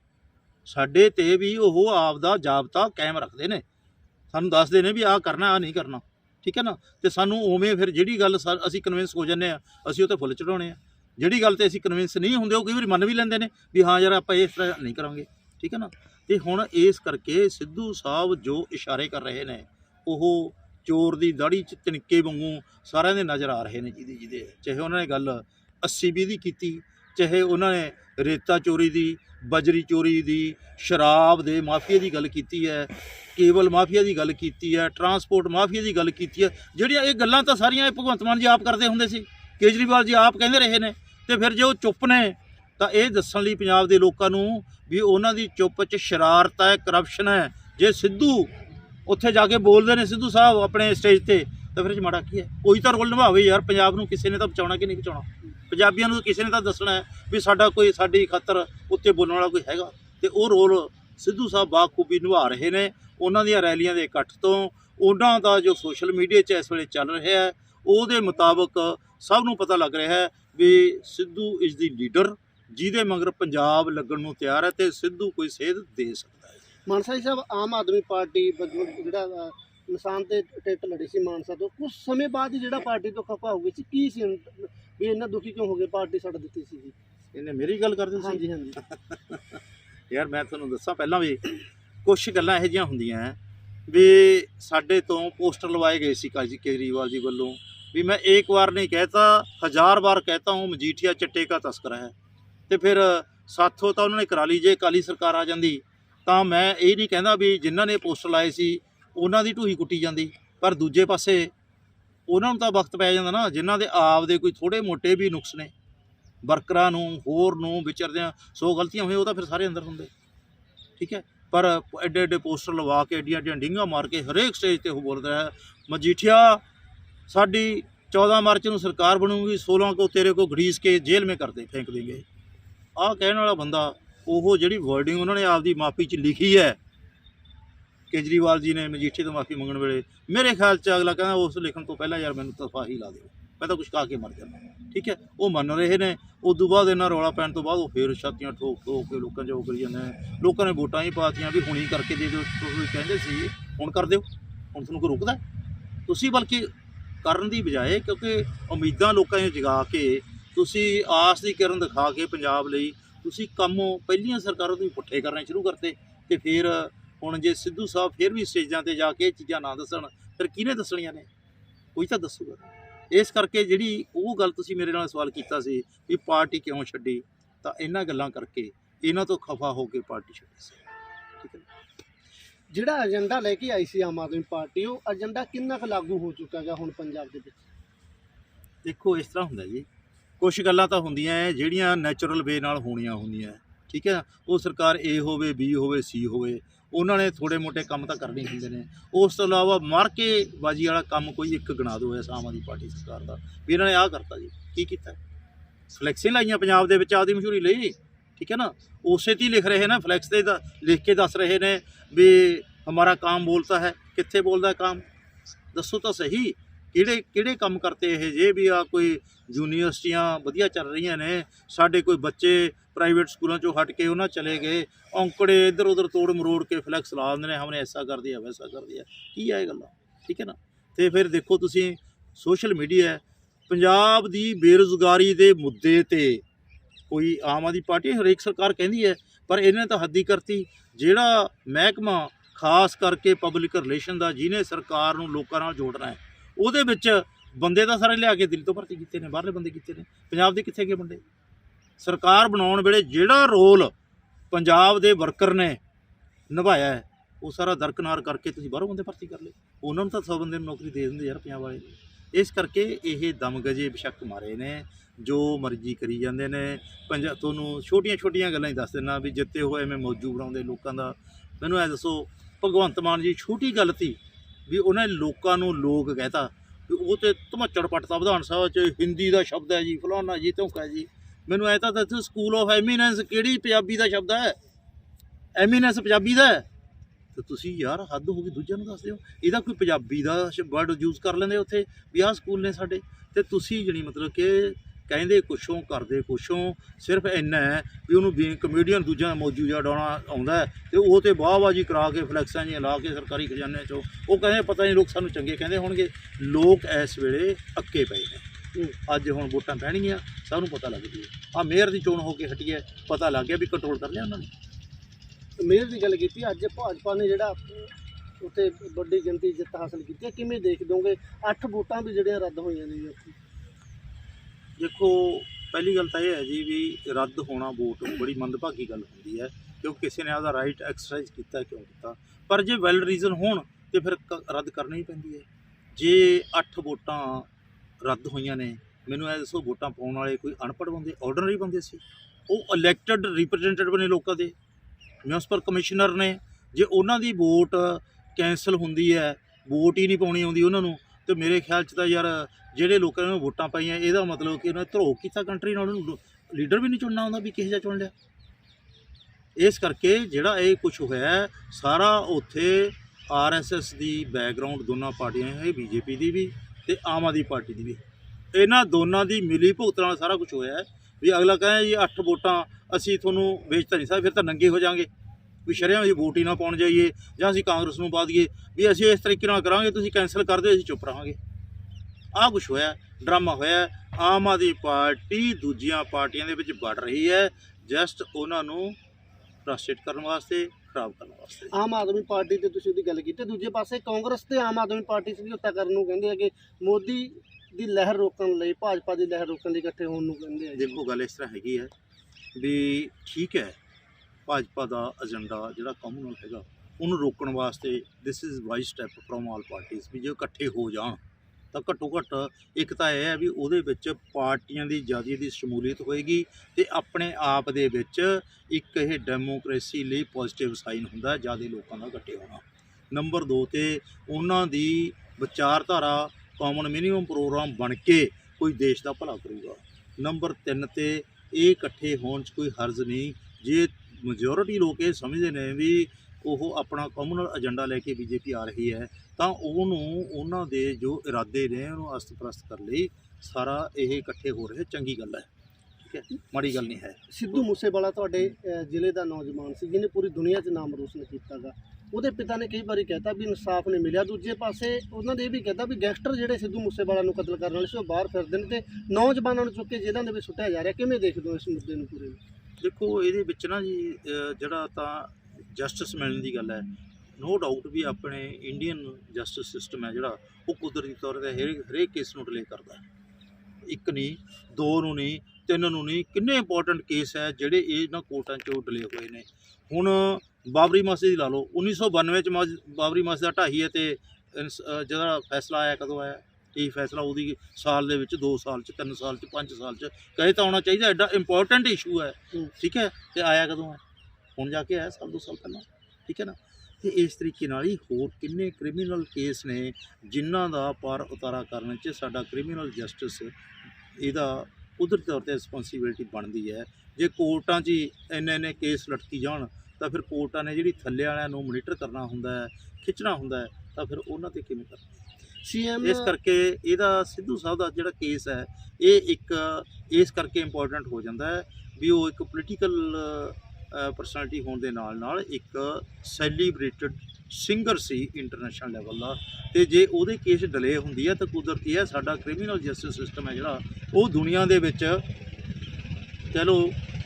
ਸਾਡੇ ਤੇ ਵੀ ਉਹ ਆਪ ਦਾ ਜਾਬਤਾ ਕਾਇਮ ਰੱਖਦੇ ਨੇ। ਸਾਨੂੰ ਦੱਸਦੇ ਨੇ ਵੀ ਆਹ ਕਰਨਾ ਆ ਨਹੀਂ ਕਰਨਾ। ਠੀਕ ਹੈ ਨਾ? ਤੇ ਸਾਨੂੰ ਉਵੇਂ ਫਿਰ ਜਿਹੜੀ ਗੱਲ ਸਾ- ਅਸੀਂ ਕਨਵਿੰਸ ਹੋ ਜੰਨੇ ਆ ਅਸੀਂ ਉਹ ਤੇ ਫੁੱਲ ਚੜਾਉਣੇ ਆ। ਜਿਹੜੀ ਗੱਲ ਤੇ ਅਸੀਂ ਕਨਵਿੰਸ ਨਹੀਂ ਹੁੰਦੇ, ਉਹ ਕਈ ਵਾਰੀ ਮੰਨ ਵੀ ਲੈਂਦੇ ਨੇ ਵੀ ਹਾਂ ਯਾਰ ਆਪਾਂ ਇਸ ਤਰ੍ਹਾਂ ਨਹੀਂ ਕਰਾਂਗੇ। ਠੀਕ ਹੈ ਨਾ? ਤੇ ਹੁਣ ਇਸ ਕਰਕੇ ਸਿੱਧੂ ਸਾਹਿਬ ਜੋ ਇਸ਼ਾਰੇ ਕਰ ਰਹੇ ਨੇ, ਉਹ ਚੋਰ ਦੀ ਦਾੜੀ ਚ ਤਿਣਕੇ ਵਾਂਗੂ ਸਾਰਿਆਂ ਦੇ ਨਜ਼ਰ ਆ ਰਹੇ ਨੇ ਜਿਹਦੇ ਜਿਹਦੇ। ਚਾਹੇ ਉਹਨਾਂ ਨੇ ਗੱਲ 80 ਵੀਹ ਦੀ ਕੀਤੀ, ਚਾਹੇ ਉਹਨਾਂ ਨੇ ਰੇਤਾ ਚੋਰੀ ਦੀ, ਬਜਰੀ ਚੋਰੀ ਦੀ, ਸ਼ਰਾਬ ਦੇ ਮਾਫੀਆ ਦੀ ਗੱਲ ਕੀਤੀ ਹੈ, ਕੇਬਲ ਮਾਫੀਆ ਦੀ ਗੱਲ ਕੀਤੀ ਹੈ, ਟਰਾਂਸਪੋਰਟ ਮਾਫੀਆ ਦੀ ਗੱਲ ਕੀਤੀ ਹੈ, ਜਿਹੜੀਆਂ ਇਹ ਗੱਲਾਂ ਤਾਂ ਸਾਰੀਆਂ ਇਹ ਭਗਵੰਤ ਮਾਨ ਜੀ ਆਪ ਕਰਦੇ ਹੁੰਦੇ ਸੀ। ਕੇਜਰੀਵਾਲ ਜੀ ਆਪ ਕਹਿੰਦੇ ਰਹੇ ਨੇ, ਤੇ ਫਿਰ ਜੇ ਉਹ ਚੁੱਪ ਨੇ ਤਾਂ ਇਹ ਦੱਸਣ ਲਈ ਪੰਜਾਬ ਦੇ ਲੋਕਾਂ ਨੂੰ ਵੀ ਉਹਨਾਂ ਦੀ ਚੁੱਪ 'ਚ ਸ਼ਰਾਰਤ ਹੈ ਕਰਪਸ਼ਨ ਹੈ। ਜੇ ਸਿੱਧੂ ਉੱਥੇ ਜਾ ਕੇ ਬੋਲਦੇ ਨੇ ਸਿੱਧੂ ਸਾਹਿਬ ਆਪਣੇ ਸਟੇਜ ਤੇ, ਤਾਂ ਫਿਰ ਇਹ ਮਾੜਾ ਕੀ ਹੈ? ਕੋਈ ਤਾਂ ਰੋਲ ਨਿਭਾਵੇ ਯਾਰ, ਪੰਜਾਬ ਨੂੰ ਕਿਸੇ ਨੇ ਤਾਂ ਬਚਾਉਣਾ ਕਿ ਨਹੀਂ ਬਚਾਉਣਾ? ਪੰਜਾਬੀਆਂ ਨੂੰ ਕਿਸੇ ਨੇ ਤਾਂ ਦੱਸਣਾ ਵੀ ਸਾਡਾ ਕੋਈ, ਸਾਡੀ ਖਾਤਰ ਉੱਤੇ ਬੋਲਣ ਵਾਲਾ ਕੋਈ ਹੈਗਾ। ਤੇ ਉਹ ਰੋਲ ਸਿੱਧੂ ਸਾਹਿਬ ਬਾਖੂਬੀ ਨਿਭਾ ਰਹੇ ਨੇ। ਉਹਨਾਂ ਦੀਆਂ ਰੈਲੀਆਂ ਦੇ ਇਕੱਠ ਤੋਂ, ਉਹਨਾਂ ਦਾ ਜੋ ਸੋਸ਼ਲ ਮੀਡੀਆ 'ਚ ਇਸ ਵੇਲੇ ਚੱਲ ਰਿਹਾ ਹੈ, ਉਹਦੇ ਮੁਤਾਬਕ ਸਭ ਨੂੰ ਪਤਾ ਲੱਗ ਰਿਹਾ ਹੈ ਵੀ ਸਿੱਧੂ ਇਜ਼ ਦੀ ਲੀਡਰ ਜਿਹਦੇ ਮਗਰ ਪੰਜਾਬ ਲੱਗਣ ਨੂੰ ਤਿਆਰ ਹੈ ਤੇ ਸਿੱਧੂ ਕੋਈ ਸੇਧ ਦੇ ਸਕਦਾ ਹੈ। ਮਾਨਸਾ ਸਾਹਿਬ ਆਮ ਆਦਮੀ ਪਾਰਟੀ ਜਿਹੜਾ ਨਿਸ਼ਾਨ ਤੇ ਟਿਕਟ ਲੜੀ ਸੀ ਮਾਨਸਾ ਤੋਂ। ਕੁਝ ਸਮੇਂ ਬਾਅਦ ਜਿਹੜਾ ਪਾਰਟੀ ਤੋਂ ਖਫਾ ਹੋ ਗਈ ਸੀ ਕੀ ਸੀ ਵੀ ਇੰਨਾ ਦੁਖੀ ਕਿਉਂ ਹੋ ਗਏ? ਪਾਰਟੀ ਛੱਡ ਦਿੱਤੀ ਸੀ ਇਹਨੇ ਮੇਰੀ ਗੱਲ ਕਰਦੇ ਸੀ? ਹਾਂਜੀ ਹਾਂਜੀ। ਯਾਰ ਮੈਂ ਤੁਹਾਨੂੰ ਦੱਸਾਂ ਪਹਿਲਾਂ ਵੀ ਕੁਝ ਗੱਲਾਂ ਇਹੋ ਜਿਹੀਆਂ ਹੁੰਦੀਆਂ ਹੈ ਵੀ ਸਾਡੇ ਤੋਂ ਪੋਸਟਰ ਲਵਾਏ ਗਏ ਸੀ ਕਾਜੀ ਕੇਜਰੀਵਾਲ ਜੀ ਵੱਲੋਂ। ਵੀ ਮੈਂ ਇੱਕ ਵਾਰ ਨਹੀਂ ਕਹਤਾ ਹਜ਼ਾਰ ਵਾਰ ਕਹਤਾ ਹੂੰ ਮਜੀਠੀਆ ਚਿੱਟੇ ਦਾ ਤਸਕਰ ਹੈ। ਤੇ ਫਿਰ ਸਾਥੋਂ ਤਾਂ ਉਹਨਾਂ ਨੇ ਕਰਾ ਲਈ ਜੇ ਕਾਲੀ ਸਰਕਾਰ ਆ ਜਾਂਦੀ, ਤਾਂ ਮੈਂ ਇਹ ਨਹੀਂ ਕਹਿੰਦਾ ਵੀ ਜਿਨ੍ਹਾਂ ਨੇ ਪੋਸਟਰ ਲਾਏ ਸੀ, ਉਹਨਾਂ ਦੀ ਢੂਹੀ ਕੁੱਟੀ ਜਾਂਦੀ, ਪਰ ਦੂਜੇ ਪਾਸੇ ਉਹਨਾਂ ਨੂੰ ਤਾਂ ਵਕਤ ਪੈ ਜਾਂਦਾ ਨਾ, ਜਿਨ੍ਹਾਂ ਦੇ ਆਪ ਦੇ ਕੋਈ ਥੋੜੇ ਮੋਟੇ ਵੀ ਨੁਕਸ ਨੇ, ਵਰਕਰਾਂ ਨੂੰ, ਹੋਰ ਨੂੰ ਵਿਚਰਦਿਆਂ, ਸੌ ਗਲਤੀਆਂ ਹੋਈਆਂ, ਉਹ ਤਾਂ ਫਿਰ ਸਾਰੇ ਅੰਦਰ ਹੁੰਦੇ। ਠੀਕ ਹੈ? ਪਰ ਐਡੇ ਐਡੇ ਪੋਸਟਰ ਲਵਾ ਕੇ, ਐਡੀਆਂ ਐਡੀਆਂ ਡਿੰਗਾਂ ਮਾਰ ਕੇ ਹਰੇਕ ਸਟੇਜ ਤੇ ਉਹ ਬੋਲਦਾ ਹੈ, ਮਜੀਠੀਆ, ਸਾਡੀ 14 ਮਾਰਚ ਨੂੰ ਸਰਕਾਰ ਬਣੂਗੀ 16 ਕੋ ਤੇਰੇ ਕੋ ਘੜੀਸ ਕੇ ਜੇਲ੍ਹ ਮੇ ਕਰਦੇ ਫੇਂਕ ਦੇਂਗੇ। ਆਹ ਕਹਿਣ ਵਾਲਾ ਬੰਦਾ, ਉਹ ਜਿਹੜੀ ਵਰਡਿੰਗ ਉਹਨਾਂ ਨੇ ਆਪਦੀ ਮਾਫੀ 'ਚ ਲਿਖੀ ਹੈ, ਕੇਜਰੀਵਾਲ ਜੀ ਨੇ ਮਜੀਠੀਆ ਤੋਂ ਮਾਫੀ ਮੰਗਣ ਵੇਲੇ, ਮੇਰੇ ਖਿਆਲ 'ਚ ਅਗਲਾ ਕਹਿੰਦਾ ਉਸ ਲਿਖਣ ਤੋਂ ਪਹਿਲਾਂ ਯਾਰ ਮੈਨੂੰ ਤਫਾਹੀ ਲਾ ਦਿਓ। ਮੈਂ ਤਾਂ ਕੁਝ ਕਹਾ ਕੇ ਮਰ ਜਾਣਾ ਠੀਕ ਹੈ? ਉਹ ਮੰਨ ਰਹੇ ਨੇ। ਉਸ ਤੋਂ ਬਾਅਦ ਇਹਨਾਂ ਰੌਲਾ ਪੈਣ ਤੋਂ ਬਾਅਦ ਉਹ ਫੇਰ ਛਾਤੀਆਂ ਠੋਕ ਠੋਕ ਕੇ ਲੋਕਾਂ 'ਚ ਉਹ ਕਰੀ ਜਾਂਦੇ ਨੇ। ਲੋਕਾਂ ਨੇ ਵੋਟਾਂ ਹੀ ਪਾਤੀਆਂ ਵੀ ਹੁਣੀ ਕਰਕੇ ਦੇ ਦਿਓ। ਤੁਸੀਂ ਕਹਿੰਦੇ ਸੀ, ਹੁਣ ਕਰ ਦਿਓ। ਹੁਣ ਤੁਹਾਨੂੰ ਕੋਈ ਰੁਕਦਾ? ਤੁਸੀਂ ਬਲਕਿ ਕਰਨ ਦੀ ਬਜਾਏ, ਕਿਉਂਕਿ ਉਮੀਦਾਂ ਲੋਕਾਂ 'ਚ ਜਗਾ ਕੇ ਤੁਸੀਂ ਆਸ ਦੀ ਕਿਰਨ ਦਿਖਾ ਕੇ ਪੰਜਾਬ ਲਈ ਤੁਸੀਂ ਕੰਮ ਪਹਿਲੀਆਂ ਸਰਕਾਰਾਂ ਤੋਂ ਹੀ ਪੁੱਠੇ ਕਰਨੇ ਸ਼ੁਰੂ ਕਰਤੇ ਤੇ ਫਿਰ ਹੁਣ ਜੇ ਸਿੱਧੂ ਸਾਹਿਬ ਫਿਰ ਵੀ ਸਟੇਜਾਂ ਤੇ ਜਾ ਕੇ ਇਹ ਚੀਜ਼ਾਂ ਨਾ ਦੱਸਣ ਫਿਰ ਕਿਹਨੇ ਦੱਸਣੀਆਂ ਨੇ? ਕੋਈ ਤਾਂ ਦੱਸੂਗਾ। ਇਸ ਕਰਕੇ ਜਿਹੜੀ ਉਹ ਗੱਲ ਤੁਸੀਂ ਮੇਰੇ ਨਾਲ ਸਵਾਲ ਕੀਤਾ ਸੀ ਵੀ ਪਾਰਟੀ ਕਿਉਂ ਛੱਡੀ ਤਾਂ ਇਹਨਾਂ ਗੱਲਾਂ ਕਰਕੇ ਇਹਨਾਂ ਤੋਂ ਖਫਾ ਹੋ ਕੇ ਪਾਰਟੀ ਛੱਡੀ ਸੀ। ਠੀਕ ਹੈ ਜਿਹੜਾ ਏਜੰਡਾ ਲੈ ਕੇ ਆਈ ਸੀ ਆਮ ਆਦਮੀ ਪਾਰਟੀ ਉਹ ਏਜੰਡਾ ਕਿੰਨਾ ਕੁ ਲਾਗੂ ਹੋ ਚੁੱਕਾ ਹੈ ਹੁਣ ਪੰਜਾਬ ਦੇ ਵਿੱਚ? ਦੇਖੋ ਇਸ ਤਰ੍ਹਾਂ ਹੁੰਦਾ ਜੀ ਕੁਝ ਗੱਲਾਂ ਤਾਂ ਹੁੰਦੀਆਂ ਹੈ ਜਿਹੜੀਆਂ ਨੈਚੁਰਲ ਵੇ ਨਾਲ ਹੋਣੀਆਂ ਹੁੰਦੀਆਂ ਠੀਕ ਹੈ ਉਹ ਸਰਕਾਰ ਏ ਹੋਵੇ ਬੀ ਹੋਵੇ ਸੀ ਹੋਵੇ, ਉਹਨਾਂ ਨੇ ਥੋੜੇ ਮੋਟੇ ਕੰਮ ਤਾਂ ਕਰਨੇ ਹੁੰਦੇ ਨੇ। ਉਸ ਤੋਂ ਇਲਾਵਾ ਮਾਰ ਕੇ ਬਾਜੀ ਵਾਲਾ ਕੰਮ ਕੋਈ ਇੱਕ ਗਣਾ ਦਿਓ ਇਸ ਆਮ ਆਦਮੀ ਪਾਰਟੀ ਸਰਕਾਰ ਦਾ। ਵੀ ਇਹਨਾਂ ਨੇ ਆਹ ਕਰਤਾ ਜੀ, ਕੀ ਕੀਤਾ? ਫਲੈਕਸਿੰਗ ਲਾਈਆਂ ਪੰਜਾਬ ਦੇ ਵਿੱਚ ਆਪਦੀ ਮਸ਼ਹੂਰੀ ਲਈ। ਠੀਕ ਹੈ ਨਾ? ਉਸੇ ਤੇ ਹੀ ਲਿਖ ਰਹੇ ਨੇ ਫਲੈਕਸ ਤੇ ਦਾ ਲਿਖ ਕੇ ਦੱਸ ਰਹੇ ਨੇ ਵੀ ਹਮਾਰਾ ਕੰਮ ਬੋਲਤਾ ਹੈ। ਕਿੱਥੇ ਬੋਲਦਾ ਕੰਮ? ਦੱਸੋ ਤਾਂ ਸਹੀ। ਕਿਹੜੇ ਕਿਹੜੇ ਕੰਮ ਕਰਤੇ ਇਹ? ਜੇ ਵੀ ਆ ਕੋਈ ਯੂਨੀਵਰਸਿਟੀਆਂ ਵਧੀਆ ਚੱਲ ਰਹੀਆਂ ਨੇ। ਸਾਡੇ ਕੋਈ ਬੱਚੇ ਪ੍ਰਾਈਵੇਟ ਸਕੂਲਾਂ ਚੋਂ ਹਟ ਕੇ ਉਹਨਾਂ ਚਲੇ ਗਏ। ਔਂਕੜੇ ਇੱਧਰ ਉੱਧਰ ਤੋੜ ਮਰੋੜ ਕੇ ਫਲੈਕਸ ਲਾ ਦਿੰਦੇ ਨੇ। ਹਮਨੇ ਐਸਾ ਕਰ ਦਿਆ ਵੈਸਾ ਕਰ ਦਿਆ ਕੀ ਆ ਇਹ ਗੱਲਾਂ? ਠੀਕ ਹੈ ਨਾ? ਤੇ ਫਿਰ ਦੇਖੋ ਤੁਸੀਂ, ਸੋਸ਼ਲ ਮੀਡੀਆ ਪੰਜਾਬ ਦੀ ਬੇਰੁਜ਼ਗਾਰੀ ਦੇ ਮੁੱਦੇ ਤੇ ਕੋਈ ਆਮ ਆਦਮੀ ਪਾਰਟੀ, ਹਰੇਕ ਸਰਕਾਰ ਕਹਿੰਦੀ ਹੈ, ਪਰ ਇਹਨੇ ਤਾਂ ਹੱਦੀ ਕਰਤੀ। ਜਿਹੜਾ ਮਹਿਕਮਾ ਖਾਸ ਕਰਕੇ ਪਬਲਿਕ ਰਿਲੇਸ਼ਨ ਦਾ, ਜਿਹਨੇ ਸਰਕਾਰ ਨੂੰ ਲੋਕਾਂ ਨਾਲ ਜੋੜਨਾ ਹੈ ਉਹਦੇ ਵਿੱਚ ਬੰਦੇ ਤਾਂ ਸਾਰੇ ਲਿਆ ਕੇ ਦਿੱਲੀ ਤੋਂ ਭਰਤੀ ਕੀਤੇ ਨੇ, ਬਾਹਰਲੇ ਬੰਦੇ ਕੀਤੇ ਨੇ। ਪੰਜਾਬ ਦੇ ਕਿੱਥੇ ਗਏ ਬੰਦੇ ਸਰਕਾਰ ਬਣਾਉਣ ਵੇਲੇ ਜਿਹੜਾ ਰੋਲ ਪੰਜਾਬ ਦੇ ਵਰਕਰ ਨੇ ਨਿਭਾਇਆ ਹੈ, ਉਹ ਸਾਰਾ ਦਰਕਨਾਰ ਕਰਕੇ ਤੁਸੀਂ ਬਾਹਰੋਂ ਬੰਦੇ ਭਰਤੀ ਕਰ ਲਏ। ਉਹਨਾਂ ਨੂੰ ਤਾਂ ਸੌ ਬੰਦੇ ਨੂੰ ਨੌਕਰੀ ਦੇ ਦਿੰਦੇ ਯਾਰ ਪੰਜਾਬ ਵਾਲੇ। ਇਸ ਕਰਕੇ ਇਹ ਦਮਗਜੇ ਬਿਸ਼ੱਕ ਮਾਰੇ ਨੇ, ਜੋ ਮਰਜ਼ੀ ਕਰੀ ਜਾਂਦੇ ਨੇ। ਪੰਜਾ, ਤੁਹਾਨੂੰ ਛੋਟੀਆਂ ਛੋਟੀਆਂ ਗੱਲਾਂ ਹੀ ਦੱਸ ਦਿੰਦਾ ਵੀ ਜਿੱਤੇ ਹੋਏ ਮੈਂ ਮੌਜੂ ਬਣਾਉਂਦੇ ਲੋਕਾਂ ਦਾ। ਮੈਨੂੰ ਐ ਦੱਸੋ, ਭਗਵੰਤ ਮਾਨ ਜੀ ਛੋਟੀ ਗੱਲ ਤੀ ਵੀ ਉਹਨੇ ਲੋਕਾਂ ਨੂੰ ਲੋਕ ਕਹਿਤਾ ਵੀ ਉਹ ਤੇ ਧਮੱਚੜ ਪੱਟਦਾ ਵਿਧਾਨ ਸਭਾ 'ਚ ਹਿੰਦੀ ਦਾ ਸ਼ਬਦ ਹੈ ਜੀ, ਫਲਾਨਾ ਜੀ ਧੌਂਕਾ ਜੀ। ਮੈਨੂੰ ਐ ਤਾਂ ਦੱਸੋ ਸਕੂਲ ਆਫ ਐਮੀਨੈਂਸ ਕਿਹੜੀ ਪੰਜਾਬੀ ਦਾ ਸ਼ਬਦ ਹੈ? ਐਮੀਨੈਂਸ ਪੰਜਾਬੀ ਦਾ ਹੈ? ਤੇ ਤੁਸੀਂ ਯਾਰ ਹੱਦ ਹੋ ਗਈ, ਦੂਜਿਆਂ ਨੂੰ ਦੱਸ ਦਿਓ। ਇਹਦਾ ਕੋਈ ਪੰਜਾਬੀ ਦਾ ਵਰਡ ਯੂਜ਼ ਕਰ ਲੈਂਦੇ ਉੱਥੇ? ਵੀ ਆਹ ਸਕੂਲ ਨੇ ਸਾਡੇ। ਤੇ ਤੁਸੀਂ ਜਿਹੜੀ ਮਤਲਬ ਕਿ ਕਹਿੰਦੇ ਕੁਛੋਂ ਕਰਦੇ ਕੁਛੋਂ। ਸਿਰਫ ਇੰਨਾ ਹੈ ਵੀ ਉਹਨੂੰ ਵੀ ਕਮੇਡੀਅਨ ਦੂਜਿਆਂ ਦਾ ਮੌਜੂ ਜਿਹਾ ਡਾਉਣਾ ਆਉਂਦਾ ਤੇ ਉਹ ਤੇ ਵਾਹਵਾਜੀ ਕਰਾ ਕੇ ਫਲੈਕਸਾਂ ਜਿਹੀਆਂ ਲਾ ਕੇ ਸਰਕਾਰੀ ਖਜ਼ਾਨੇ 'ਚੋਂ। ਉਹ ਕਹਿੰਦੇ ਪਤਾ ਨਹੀਂ ਲੋਕ ਸਾਨੂੰ ਚੰਗੇ ਕਹਿੰਦੇ ਹੋਣਗੇ। ਲੋਕ ਇਸ ਵੇਲੇ ਅੱਕੇ ਪਏ ਨੇ। ਅੱਜ ਹੁਣ ਵੋਟਾਂ ਪੈਣਗੀਆਂ ਸਭ ਨੂੰ ਪਤਾ ਲੱਗ ਜੂ। ਆ ਮੇਅਰ ਦੀ ਚੋਣ ਹੋ ਕੇ ਹਟੀ ਹੈ ਪਤਾ ਲੱਗ ਗਿਆ ਵੀ ਕੰਟਰੋਲ ਕਰ ਲਿਆ ਉਹਨਾਂ ਨੇ। ਮੇਅਰ ਦੀ ਗੱਲ ਕੀਤੀ ਅੱਜ ਭਾਜਪਾ ਨੇ ਜਿਹੜਾ ਉੱਤੇ ਵੱਡੀ ਗਿਣਤੀ ਜਿੱਤ ਹਾਸਲ ਕੀਤੀ ਹੈ ਕਿਵੇਂ ਦੇਖ ਦੋਗੇ? 8 ਵੋਟਾਂ ਵੀ ਜਿਹੜੀਆਂ ਰੱਦ ਹੋਈਆਂ ਨੇ ਜੀ ਦੇਖੋ, ਪਹਿਲੀ ਗੱਲ ਤਾਂ ਇਹ ਹੈ ਜੀ ਵੀ ਰੱਦ ਹੋਣਾ ਵੋਟ ਬੜੀ ਮੰਦਭਾਗੀ ਗੱਲ ਹੁੰਦੀ ਹੈ, ਕਿਉਂਕਿ ਕਿਸੇ ਨੇ ਆਪਦਾ ਰਾਈਟ ਐਕਸਰਸਾਈਜ਼ ਕੀਤਾ, ਕਿਉਂ ਕੀਤਾ? ਪਰ ਜੇ ਵੈਲ ਰੀਜ਼ਨ ਹੋਣ, ਤੇ ਫਿਰ ਕ- ਰੱਦ ਕਰਨੀ ਹੀ ਪੈਂਦੀ ਹੈ। ਜੇ 8 ਵੋਟਾਂ ਰੱਦ ਹੋਈਆਂ ਨੇ, ਮੈਨੂੰ ਇਹ ਦੱਸੋ ਵੋਟਾਂ ਪਾਉਣ ਵਾਲੇ ਕੋਈ ਅਨਪੜ੍ਹ ਬੰਦੇ ਆਰਡੀਨਰੀ ਬੰਦੇ ਸੀ? ਉਹ ਇਲੈਕਟਡ ਰਿਪਰੈਜ਼ੈਂਟੇਟਿਵ ਨੇ ਲੋਕਾਂ ਦੇ। ਮਿਊਨਿਸਪਲ ਕਮਿਸ਼ਨਰ ਨੇ। ਜੇ ਉਹਨਾਂ ਦੀ ਵੋਟ ਕੈਂਸਲ ਹੁੰਦੀ ਹੈ, ਵੋਟ ਹੀ ਨਹੀਂ ਪਾਉਣੀ ਆਉਂਦੀ ਉਹਨਾਂ ਨੂੰ ਤੇ ਮੇਰੇ ਖਿਆਲ 'ਚ ਤਾਂ ਯਾਰ ਜਿਹੜੇ ਲੋਕਾਂ ਨੇ ਵੋਟਾਂ ਪਾਈਆਂ, ਇਹਦਾ ਮਤਲਬ ਕਿ ਉਹਨਾਂ ਨੇ ਧਰੋਹ ਕੀਤਾ ਕੰਟਰੀ ਨਾਲ, ਉਹਨੂੰ ਲੀਡਰ ਵੀ ਨਹੀਂ ਚੁਣਨਾ ਆਉਂਦਾ ਵੀ ਕਿਹੋ ਜਿਹਾ ਚੁਣ ਲਿਆ। ਇਸ ਕਰਕੇ ਜਿਹੜਾ ਇਹ ਕੁਝ ਹੋਇਆ, ਸਾਰਾ ਉੱਥੇ ਆਰਐਸਐਸ ਦੀ ਬੈਕਗ੍ਰਾਉਂਡ ਦੋਨਾਂ ਪਾਰਟੀਆਂ ਹੈ ਬੀਜੇਪੀ ਦੀ ਵੀ ਤੇ ਆਮ ਆਦਮੀ ਪਾਰਟੀ ਦੀ ਵੀ। ਇਹਨਾਂ ਦੋਨਾਂ ਦੀ ਮਿਲੀ ਭੁਗਤ ਨਾਲ ਸਾਰਾ ਕੁਝ ਹੋਇਆ ਵੀ ਅਗਲਾ ਕਹਿੰਦਾ ਜੀ 8 ਵੋਟਾਂ ਅਸੀਂ ਤੁਹਾਨੂੰ ਵੇਚ ਤਾਂ ਨਹੀਂ ਸਕਦੇ, ਫਿਰ ਤਾਂ ਨੰਗੇ ਹੋ ਜਾਾਂਗੇ। ਵੀ ਸ਼ਰਿਆਂ ਦੀ ਵੋਟ ਹੀ ਨਾ ਪਾਉਣ ਜਾਈਏ ਜਾਂ ਅਸੀਂ ਕਾਂਗਰਸ ਨੂੰ ਪਾ ਦਈਏ ਵੀ ਅਸੀਂ ਇਸ ਤਰੀਕੇ ਨਾਲ ਕਰਾਂਗੇ ਤੁਸੀਂ ਕੈਂਸਲ ਕਰ ਦਿਓ ਅਸੀਂ ਚੁੱਪ ਰਹਾਂਗੇ ਆਹ ਕੁਝ ਹੋਇਆ ਡਰਾਮਾ ਹੋਇਆ ਆਮ ਆਦਮੀ ਪਾਰਟੀ ਦੂਜੀਆਂ ਪਾਰਟੀਆਂ ਦੇ ਵਿੱਚ ਵੜ ਰਹੀ ਹੈ ਜਸਟ ਉਹਨਾਂ ਨੂੰ ਫਰਸਟ੍ਰੇਟ ਕਰਨ ਵਾਸਤੇ ਖਰਾਬ ਕਰਨ ਵਾਸਤੇ ਆਮ ਆਦਮੀ ਪਾਰਟੀ ਤੇ ਤੁਸੀਂ ਉਹਦੀ ਗੱਲ ਕੀਤੀ ਦੂਜੇ ਪਾਸੇ ਕਾਂਗਰਸ ਤੇ ਆਮ ਆਦਮੀ ਪਾਰਟੀ ਸਮਝੌਤਾ ਕਰਨ ਨੂੰ ਕਹਿੰਦੇ ਆ ਕਿ ਮੋਦੀ ਦੀ ਲਹਿਰ ਰੋਕਣ ਲਈ ਭਾਜਪਾ ਦੀ ਲਹਿਰ ਰੋਕਣ ਲਈ ਇਕੱਠੇ ਹੋਣ ਨੂੰ ਕਹਿੰਦੇ ਆ ਜੀ। ਦੇਖੋ ਗੱਲ ਇਸ ਤਰ੍ਹਾਂ ਹੈਗੀ ਹੈ ਵੀ ਠੀਕ ਹੈ ਭਾਜਪਾ ਦਾ ਏਜੰਡਾ ਜਿਹੜਾ ਕਮਿਊਨਲ ਹੈਗਾ, ਉਹਨੂੰ ਰੋਕਣ ਵਾਸਤੇ this is wise step from all ਪਾਰਟੀਆਂ ਵੀ ਜੇ ਇਕੱਠੇ ਹੋ ਜਾਣ, ਤਾਂ ਘੱਟੋ ਘੱਟ ਇੱਕ ਤਾਂ ਇਹ ਹੈ ਵੀ ਉਹਦੇ ਵਿੱਚ ਪਾਰਟੀਆਂ ਦੀ ਜ਼ਿਆਦਾ ਦੀ ਸ਼ਮੂਲੀਅਤ ਹੋਏਗੀ ਤੇ ਆਪਣੇ ਆਪ ਦੇ ਵਿੱਚ ਇੱਕ ਇਹ ਡੈਮੋਕ੍ਰੇਸੀ ਲਈ ਪੋਜ਼ਿਟਿਵ ਸਾਈਨ ਹੁੰਦਾ ਜ਼ਿਆਦਾ ਲੋਕਾਂ ਦਾ ਇਕੱਠੇ ਹੋਣਾ। ਨੰਬਰ 2 ਤੇ ਉਹਨਾਂ ਦੀ ਵਿਚਾਰਧਾਰਾ ਕਾਮਨ ਮਿਨੀਮਮ ਪ੍ਰੋਗਰਾਮ ਬਣ ਕੇ ਕੋਈ ਦੇਸ਼ ਦਾ ਭਲਾ ਕਰੂਗਾ। ਨੰਬਰ 3 ਤੇ ਇਹ ਇਕੱਠੇ ਹੋਣ 'ਚ ਕੋਈ ਹਰਜ਼ ਨਹੀਂ, ਜੇ ਮੈਜੋਰਿਟੀ ਲੋਕ ਇਹ ਸਮਝਦੇ ਨੇ ਵੀ ਉਹ ਆਪਣਾ ਕਮਿਊਨਲ ਏਜੰਡਾ ਲੈ ਕੇ ਬੀਜੇਪੀ ਆ ਰਹੀ ਹੈ, ਤਾਂ ਉਹਨੂੰ ਉਹਨਾਂ ਦੇ ਜੋ ਇਰਾਦੇ ਨੇ ਉਹਨੂੰ ਅਸਤ-ਪ੍ਰਸਤ ਕਰਨ ਲਈ ਸਾਰਾ ਇਹ ਇਕੱਠੇ ਹੋ ਰਹੇ, ਚੰਗੀ ਗੱਲ ਹੈ, ਠੀਕ ਹੈ, ਮਾੜੀ ਗੱਲ ਨਹੀਂ ਹੈ। ਸਿੱਧੂ ਮੂਸੇਵਾਲਾ ਤੁਹਾਡੇ ਜ਼ਿਲ੍ਹੇ ਦਾ ਨੌਜਵਾਨ ਸੀ, ਜਿਹਨੇ ਪੂਰੀ ਦੁਨੀਆ 'ਚ ਨਾਮ ਰੋਸ਼ਨ ਕੀਤਾਗਾ। ਉਹਦੇ ਪਿਤਾ ਨੇ ਕਈ ਵਾਰੀ ਕਹਿਤਾ ਵੀ ਇਨਸਾਫ ਨਹੀਂ ਮਿਲਿਆ। ਦੂਜੇ ਪਾਸੇ ਉਹਨਾਂ ਨੇ ਇਹ ਵੀ ਕਹਿਤਾ ਵੀ ਗੈਂਗਸਟਰ ਜਿਹੜੇ ਸਿੱਧੂ ਮੂਸੇਵਾਲਾ ਨੂੰ ਕਤਲ ਕਰਨ ਵਾਲੇ ਸੀ, ਉਹ ਬਾਹਰ ਫਿਰਦੇ ਨੇ ਤੇ ਨੌਜਵਾਨਾਂ ਨੂੰ ਚੁੱਕ ਕੇ ਜੇਲ੍ਹਾਂ ਦੇ ਵਿੱਚ ਸੁੱਟਿਆ ਜਾ ਰਿਹਾ। ਕਿਵੇਂ ਦੇਖਦੇ ਹੋ ਇਸ ਮੁੱਦੇ ਨੂੰ ਪੂਰੇ ਦੇਖੋ, ਇਹਦੇ ਵਿੱਚ ਨਾ ਜੀ ਜਿਹੜਾ ਤਾਂ ਜਸਟਿਸ ਮਿਲਣ ਦੀ ਗੱਲ ਹੈ ਨੋ ਡਾਊਟ ਵੀ ਆਪਣੇ ਇੰਡੀਅਨ ਜਸਟਿਸ ਸਿਸਟਮ ਹੈ ਜਿਹੜਾ, ਉਹ ਕੁਦਰਤੀ ਤੌਰ ਤੇ ਹਰੇਕ ਹਰੇਕ ਕੇਸ ਨੂੰ ਡਿਲੇ ਕਰਦਾ ਹੈ। ਇੱਕ ਨਹੀਂ, ਦੋ ਨੂੰ ਨਹੀਂ, ਤਿੰਨ ਨੂੰ ਨਹੀਂ, ਕਿੰਨੇ ਇੰਪੋਰਟੈਂਟ ਕੇਸ ਹੈ ਜਿਹੜੇ ਇਹਨਾਂ ਕੋਰਟਾਂ 'ਚ ਡਿਲੇ ਹੋਏ ਨੇ। ਹੁਣ ਬਾਬਰੀ ਮਸਜਿਦ ਦੀ ਲਾ ਲਓ 1992 ਚ ਮਸ- ਬਾਬਰੀ ਮਸਜਿਦ ਦਾ ਢਾਈ ਹੈ ਤੇ ਇਨਸ- ਜਿਹੜਾ ਫੈਸਲਾ ਆਇਆ ਕਦੋਂ ਆਇਆ? ਇਹ ਫੈਸਲਾ ਉਹਦੀ ਸਾਲ ਦੇ ਵਿੱਚ 2 ਸਾਲ ਚ 3 ਸਾਲ ਚ 5 ਸਾਲ ਚ। ਕਹੇ ਤਾਂ ਆਉਣਾ ਚਾਹੀਦਾ ਐਡਾ ਇੰਪੋਰਟੈਂਟ ਇਸ਼ੂ ਹੈ। ਠੀਕ ਹੈ? ਤੇ ਆਇਆ ਕਦੋਂ ਹੈ? ਹੁਣ ਜਾ ਕੇ ਆਇਆ ਸਾਲ ਦੋ ਸਾਲ ਪਹਿਲਾਂ। ਠੀਕ ਹੈ ਨਾ? ਤੇ ਇਸ ਤਰੀਕੇ ਨਾਲ ਹੀ ਹੋਰ ਕਿੰਨੇ ਕ੍ਰਿਮੀਨਲ ਕੇਸ ਨੇ ਜਿਨ੍ਹਾਂ ਦਾ ਪਾਰ ਉਤਾਰਾ ਕਰਨ 'ਚ ਸਾਡਾ ਕ੍ਰਿਮੀਨਲ ਜਸਟਿਸ ਇਹਦਾ ਕੁਦਰਤੀ ਤੌਰ ਤੇ ਰਿਸਪੌਂਸਿਬਿਲਟੀ ਬਣਦੀ ਹੈ। ਜੇ ਕੋਰਟਾਂ 'ਚ ਇੰਨੇ ਇੰਨੇ ਕੇਸ ਲਟਕੀ ਜਾਣ ਤਾਂ ਫਿਰ ਕੋਰਟਾਂ ਨੇ ਜਿਹੜੀ ਥੱਲੇ ਵਾਲਿਆਂ ਨੂੰ ਮੋਨੀਟਰ ਕਰਨਾ ਹੁੰਦਾ ਹੈ ਖਿੱਚਣਾ ਹੁੰਦਾ ਹੈ ਤਾਂ ਫਿਰ ਉਹਨਾਂ ਤੇ ਕਿਵੇਂ ਕਰਨਾ? ਸੀਐਮ ਇਸ ਕਰਕੇ ਇਹਦਾ ਸਿੱਧੂ ਸਾਹਿਬ ਦਾ ਜਿਹੜਾ ਕੇਸ ਹੈ, ਇਹ ਇੱਕ, ਇਸ ਕਰਕੇ ਇੰਪੋਰਟੈਂਟ ਹੋ ਜਾਂਦਾ ਹੈ ਵੀ ਉਹ ਇੱਕ ਪੋਲੀਟੀਕਲ ਪਰਸਨੈਲਿਟੀ ਹੋਣ ਦੇ ਨਾਲ ਨਾਲ ਇੱਕ ਸੈਲੀਬ੍ਰੇਟਡ ਸਿੰਗਰ ਸੀ ਇੰਟਰਨੈਸ਼ਨਲ ਲੈਵਲ ਦਾ ਤੇ ਜੇ ਉਹਦੇ ਕੇਸ ਡਿਲੇ ਹੁੰਦੀ ਹੈ ਤਾਂ ਕੁਦਰਤੀ ਹੈ ਸਾਡਾ ਕ੍ਰਿਮੀਨਲ ਜਸਟਿਸ ਸਿਸਟਮ ਹੈ ਜਿਹੜਾ, ਉਹ ਦੁਨੀਆ ਦੇ ਵਿੱਚ ਕਹਿ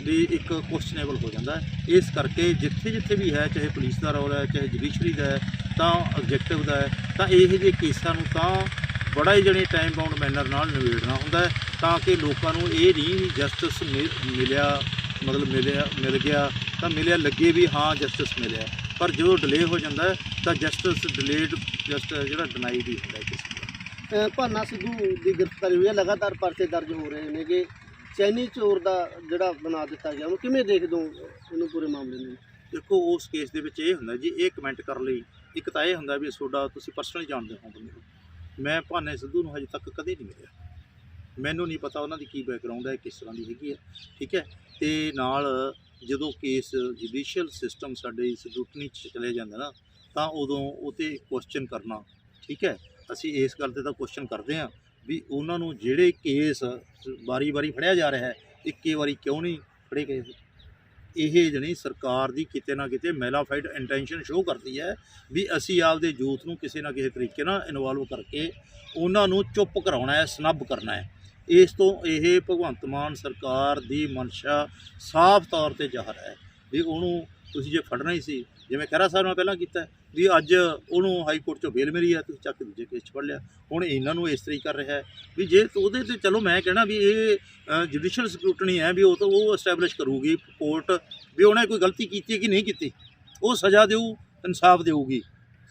ਲਓ ਵੀ ਇੱਕ ਕੁਐਸਚਨੇਬਲ ਹੋ ਜਾਂਦਾ ਹੈ। ਇਸ ਕਰਕੇ ਜਿੱਥੇ ਜਿੱਥੇ ਵੀ ਹੈ, ਚਾਹੇ ਪੁਲਿਸ ਦਾ ਰੋਲ ਹੈ, ਚਾਹੇ ਜੁਡੀਸ਼ਰੀ ਦਾ ਹੈ, ਤਾਂ ਆਬਜੈਕਟਿਵ ਦਾ ਹੈ। ਤਾਂ ਇਹੋ ਜਿਹੇ ਕੇਸਾਂ ਨੂੰ ਤਾਂ ਬੜਾ ਹੀ ਜਣੀ ਟਾਈਮ ਬਾਉਂਡ ਮੈਨਰ ਨਾਲ ਨਿਬੇੜਨਾ ਹੁੰਦਾ ਹੈ, ਤਾਂ ਕਿ ਲੋਕਾਂ ਨੂੰ ਇਹ ਨਹੀਂ ਜਸਟਿਸ ਮਿਲਿਆ, ਮਤਲਬ ਮਿਲਿਆ, ਮਿਲ ਗਿਆ, ਤਾਂ ਮਿਲਿਆ ਲੱਗੇ ਵੀ ਹਾਂ ਜਸਟਿਸ ਮਿਲਿਆ। ਪਰ ਜਦੋਂ ਡਿਲੇ ਹੋ ਜਾਂਦਾ ਤਾਂ ਜਸਟਿਸ ਡਿਲੇਡ ਜਸਟ ਜਿਹੜਾ ਡਿਨਾਈਡ ਹੀ ਹੁੰਦਾ ਹੈ ਕਿਸੇ ਭਾਨਾ ਸਿੱਧੂ ਦੀ ਗ੍ਰਿਫਤਾਰੀ ਹੋਈ ਹੈ, ਲਗਾਤਾਰ ਪਰਚੇ ਦਰਜ ਹੋ ਰਹੇ ਨੇਗੇ। ਚੈਨੀ ਚੋਰ ਦਾ ਜਿਹੜਾ ਬਣਾ ਦਿੱਤਾ ਗਿਆ, ਉਹਨੂੰ ਕਿਵੇਂ ਦੇਖਦੇ ਹੋ ਇਹਨੂੰ ਪੂਰੇ ਮਾਮਲੇ ਨੂੰ? ਦੇਖੋ, ਉਸ ਕੇਸ ਦੇ ਵਿੱਚ ਇਹ ਹੁੰਦਾ ਜੀ, ਇਹ ਕਮੈਂਟ ਕਰਨ ਲਈ ਇੱਕ ਤਾਂ ਇਹ ਹੁੰਦਾ ਵੀ ਤੁਹਾਡਾ ਤੁਸੀਂ ਪਰਸਨਲੀ ਜਾਣਦੇ ਹੋ ਬੰਦੇ ਨੂੰ। ਮੈਂ ਭਾਨੇ ਸਿੱਧੂ ਨੂੰ ਹਜੇ ਤੱਕ ਕਦੇ ਨਹੀਂ ਮਿਲਿਆ। ਮੈਨੂੰ ਨਹੀਂ ਪਤਾ ਉਹਨਾਂ ਦੀ ਕੀ ਬੈਕਗ੍ਰਾਉਂਡ ਹੈ, ਕਿਸ ਤਰ੍ਹਾਂ ਦੀ ਹੈਗੀ ਹੈ, ਠੀਕ ਹੈ? ਤੇ ਨਾਲ ਜਦੋਂ ਕੇਸ ਜੁਡੀਸ਼ੀਅਲ ਸਿਸਟਮ ਸਾਡੇ ਸਕਰੂਟਨੀ ਚ ਚਲੇ ਜਾਂਦਾ ਨਾ, ਤਾਂ ਉਦੋਂ ਉਹ 'ਤੇ ਕੁਐਸਚਨ ਕਰਨਾ, ਠੀਕ ਹੈ? ਅਸੀਂ ਇਸ ਗੱਲ ਤੇ ਤਾਂ ਕੁਐਸਚਨ ਕਰਦੇ ਹਾਂ। ਵੀ ਉਹਨਾਂ ਨੂੰ ਜਿਹੜੇ ਕੇਸ ਵਾਰੀ-ਵਾਰੀ ਫੜਿਆ ਜਾ ਰਿਹਾ ਹੈ, ਇੱਕੇ ਵਾਰੀ ਕਿਉਂ ਨਹੀਂ ਫੜੇ ਗਏ? ਇਹ ਜਣੀ ਸਰਕਾਰ ਦੀ ਕਿਤੇ ਨਾ ਕਿਤੇ ਮੈਲਾਫਾਈਡ ਇੰਟੈਂਸ਼ਨ ਸ਼ੋ ਕਰਦੀ ਹੈ ਵੀ ਅਸੀਂ ਆਪਦੇ ਯੂਥ ਨੂੰ ਕਿਸੇ ਨਾ ਕਿਸੇ ਤਰੀਕੇ ਨਾਲ ਇਨਵੋਲਵ ਕਰਕੇ ਉਹਨਾਂ ਨੂੰ ਚੁੱਪ ਕਰਾਉਣਾ ਹੈ, ਸਨੱਬ ਕਰਨਾ ਹੈ। ਇਸ ਤੋਂ ਇਹ ਭਗਵੰਤ ਮਾਨ ਸਰਕਾਰ ਦੀ ਮਨਸ਼ਾ ਸਾਫ਼ ਤੌਰ ਤੇ ਜ਼ਾਹਰ ਹੈ ਵੀ ਉਹਨੂੰ ਤੁਸੀਂ ਜੇ ਫੜਨਾ ਹੀ ਸੀ ਜਿਵੇਂ ਖਹਿਰਾ ਸਾਹਿਬ ਨੇ ਪਹਿਲਾਂ ਕੀਤਾ ਵੀ ਅੱਜ ਉਹਨੂੰ ਹਾਈ ਕੋਰਟ ਚੋਂ ਬੇਲ ਮਿਲੀ ਹੈ, ਤੁਸੀਂ ਚੱਕ ਦੂਜੇ ਕੇਸ 'ਚ ਫੜ ਲਿਆ। ਹੁਣ ਇਹਨਾਂ ਨੂੰ ਇਸ ਤਰੀਕੇ ਕਰ ਰਿਹਾ ਹੈ ਵੀ ਜੇ ਉਹਦੇ ਤੇ ਚਲੋ ਮੈਂ ਕਹਿਣਾ ਵੀ ਇਹ ਜੁਡੀਸ਼ੀਅਲ ਸਕਰੂਟਨੀ ਹੈ ਵੀ ਉਹ ਤਾਂ ਉਹ ਐਸਟੈਬਲਿਸ਼ ਕਰੂਗੀ ਕੋਰਟ ਵੀ ਉਹਨੇ ਕੋਈ ਗਲਤੀ ਕੀਤੀ ਕਿ ਨਹੀਂ ਕੀਤੀ। ਉਹ ਸਜ਼ਾ ਦੇਊ, ਇਨਸਾਫ ਦੇਊਗੀ।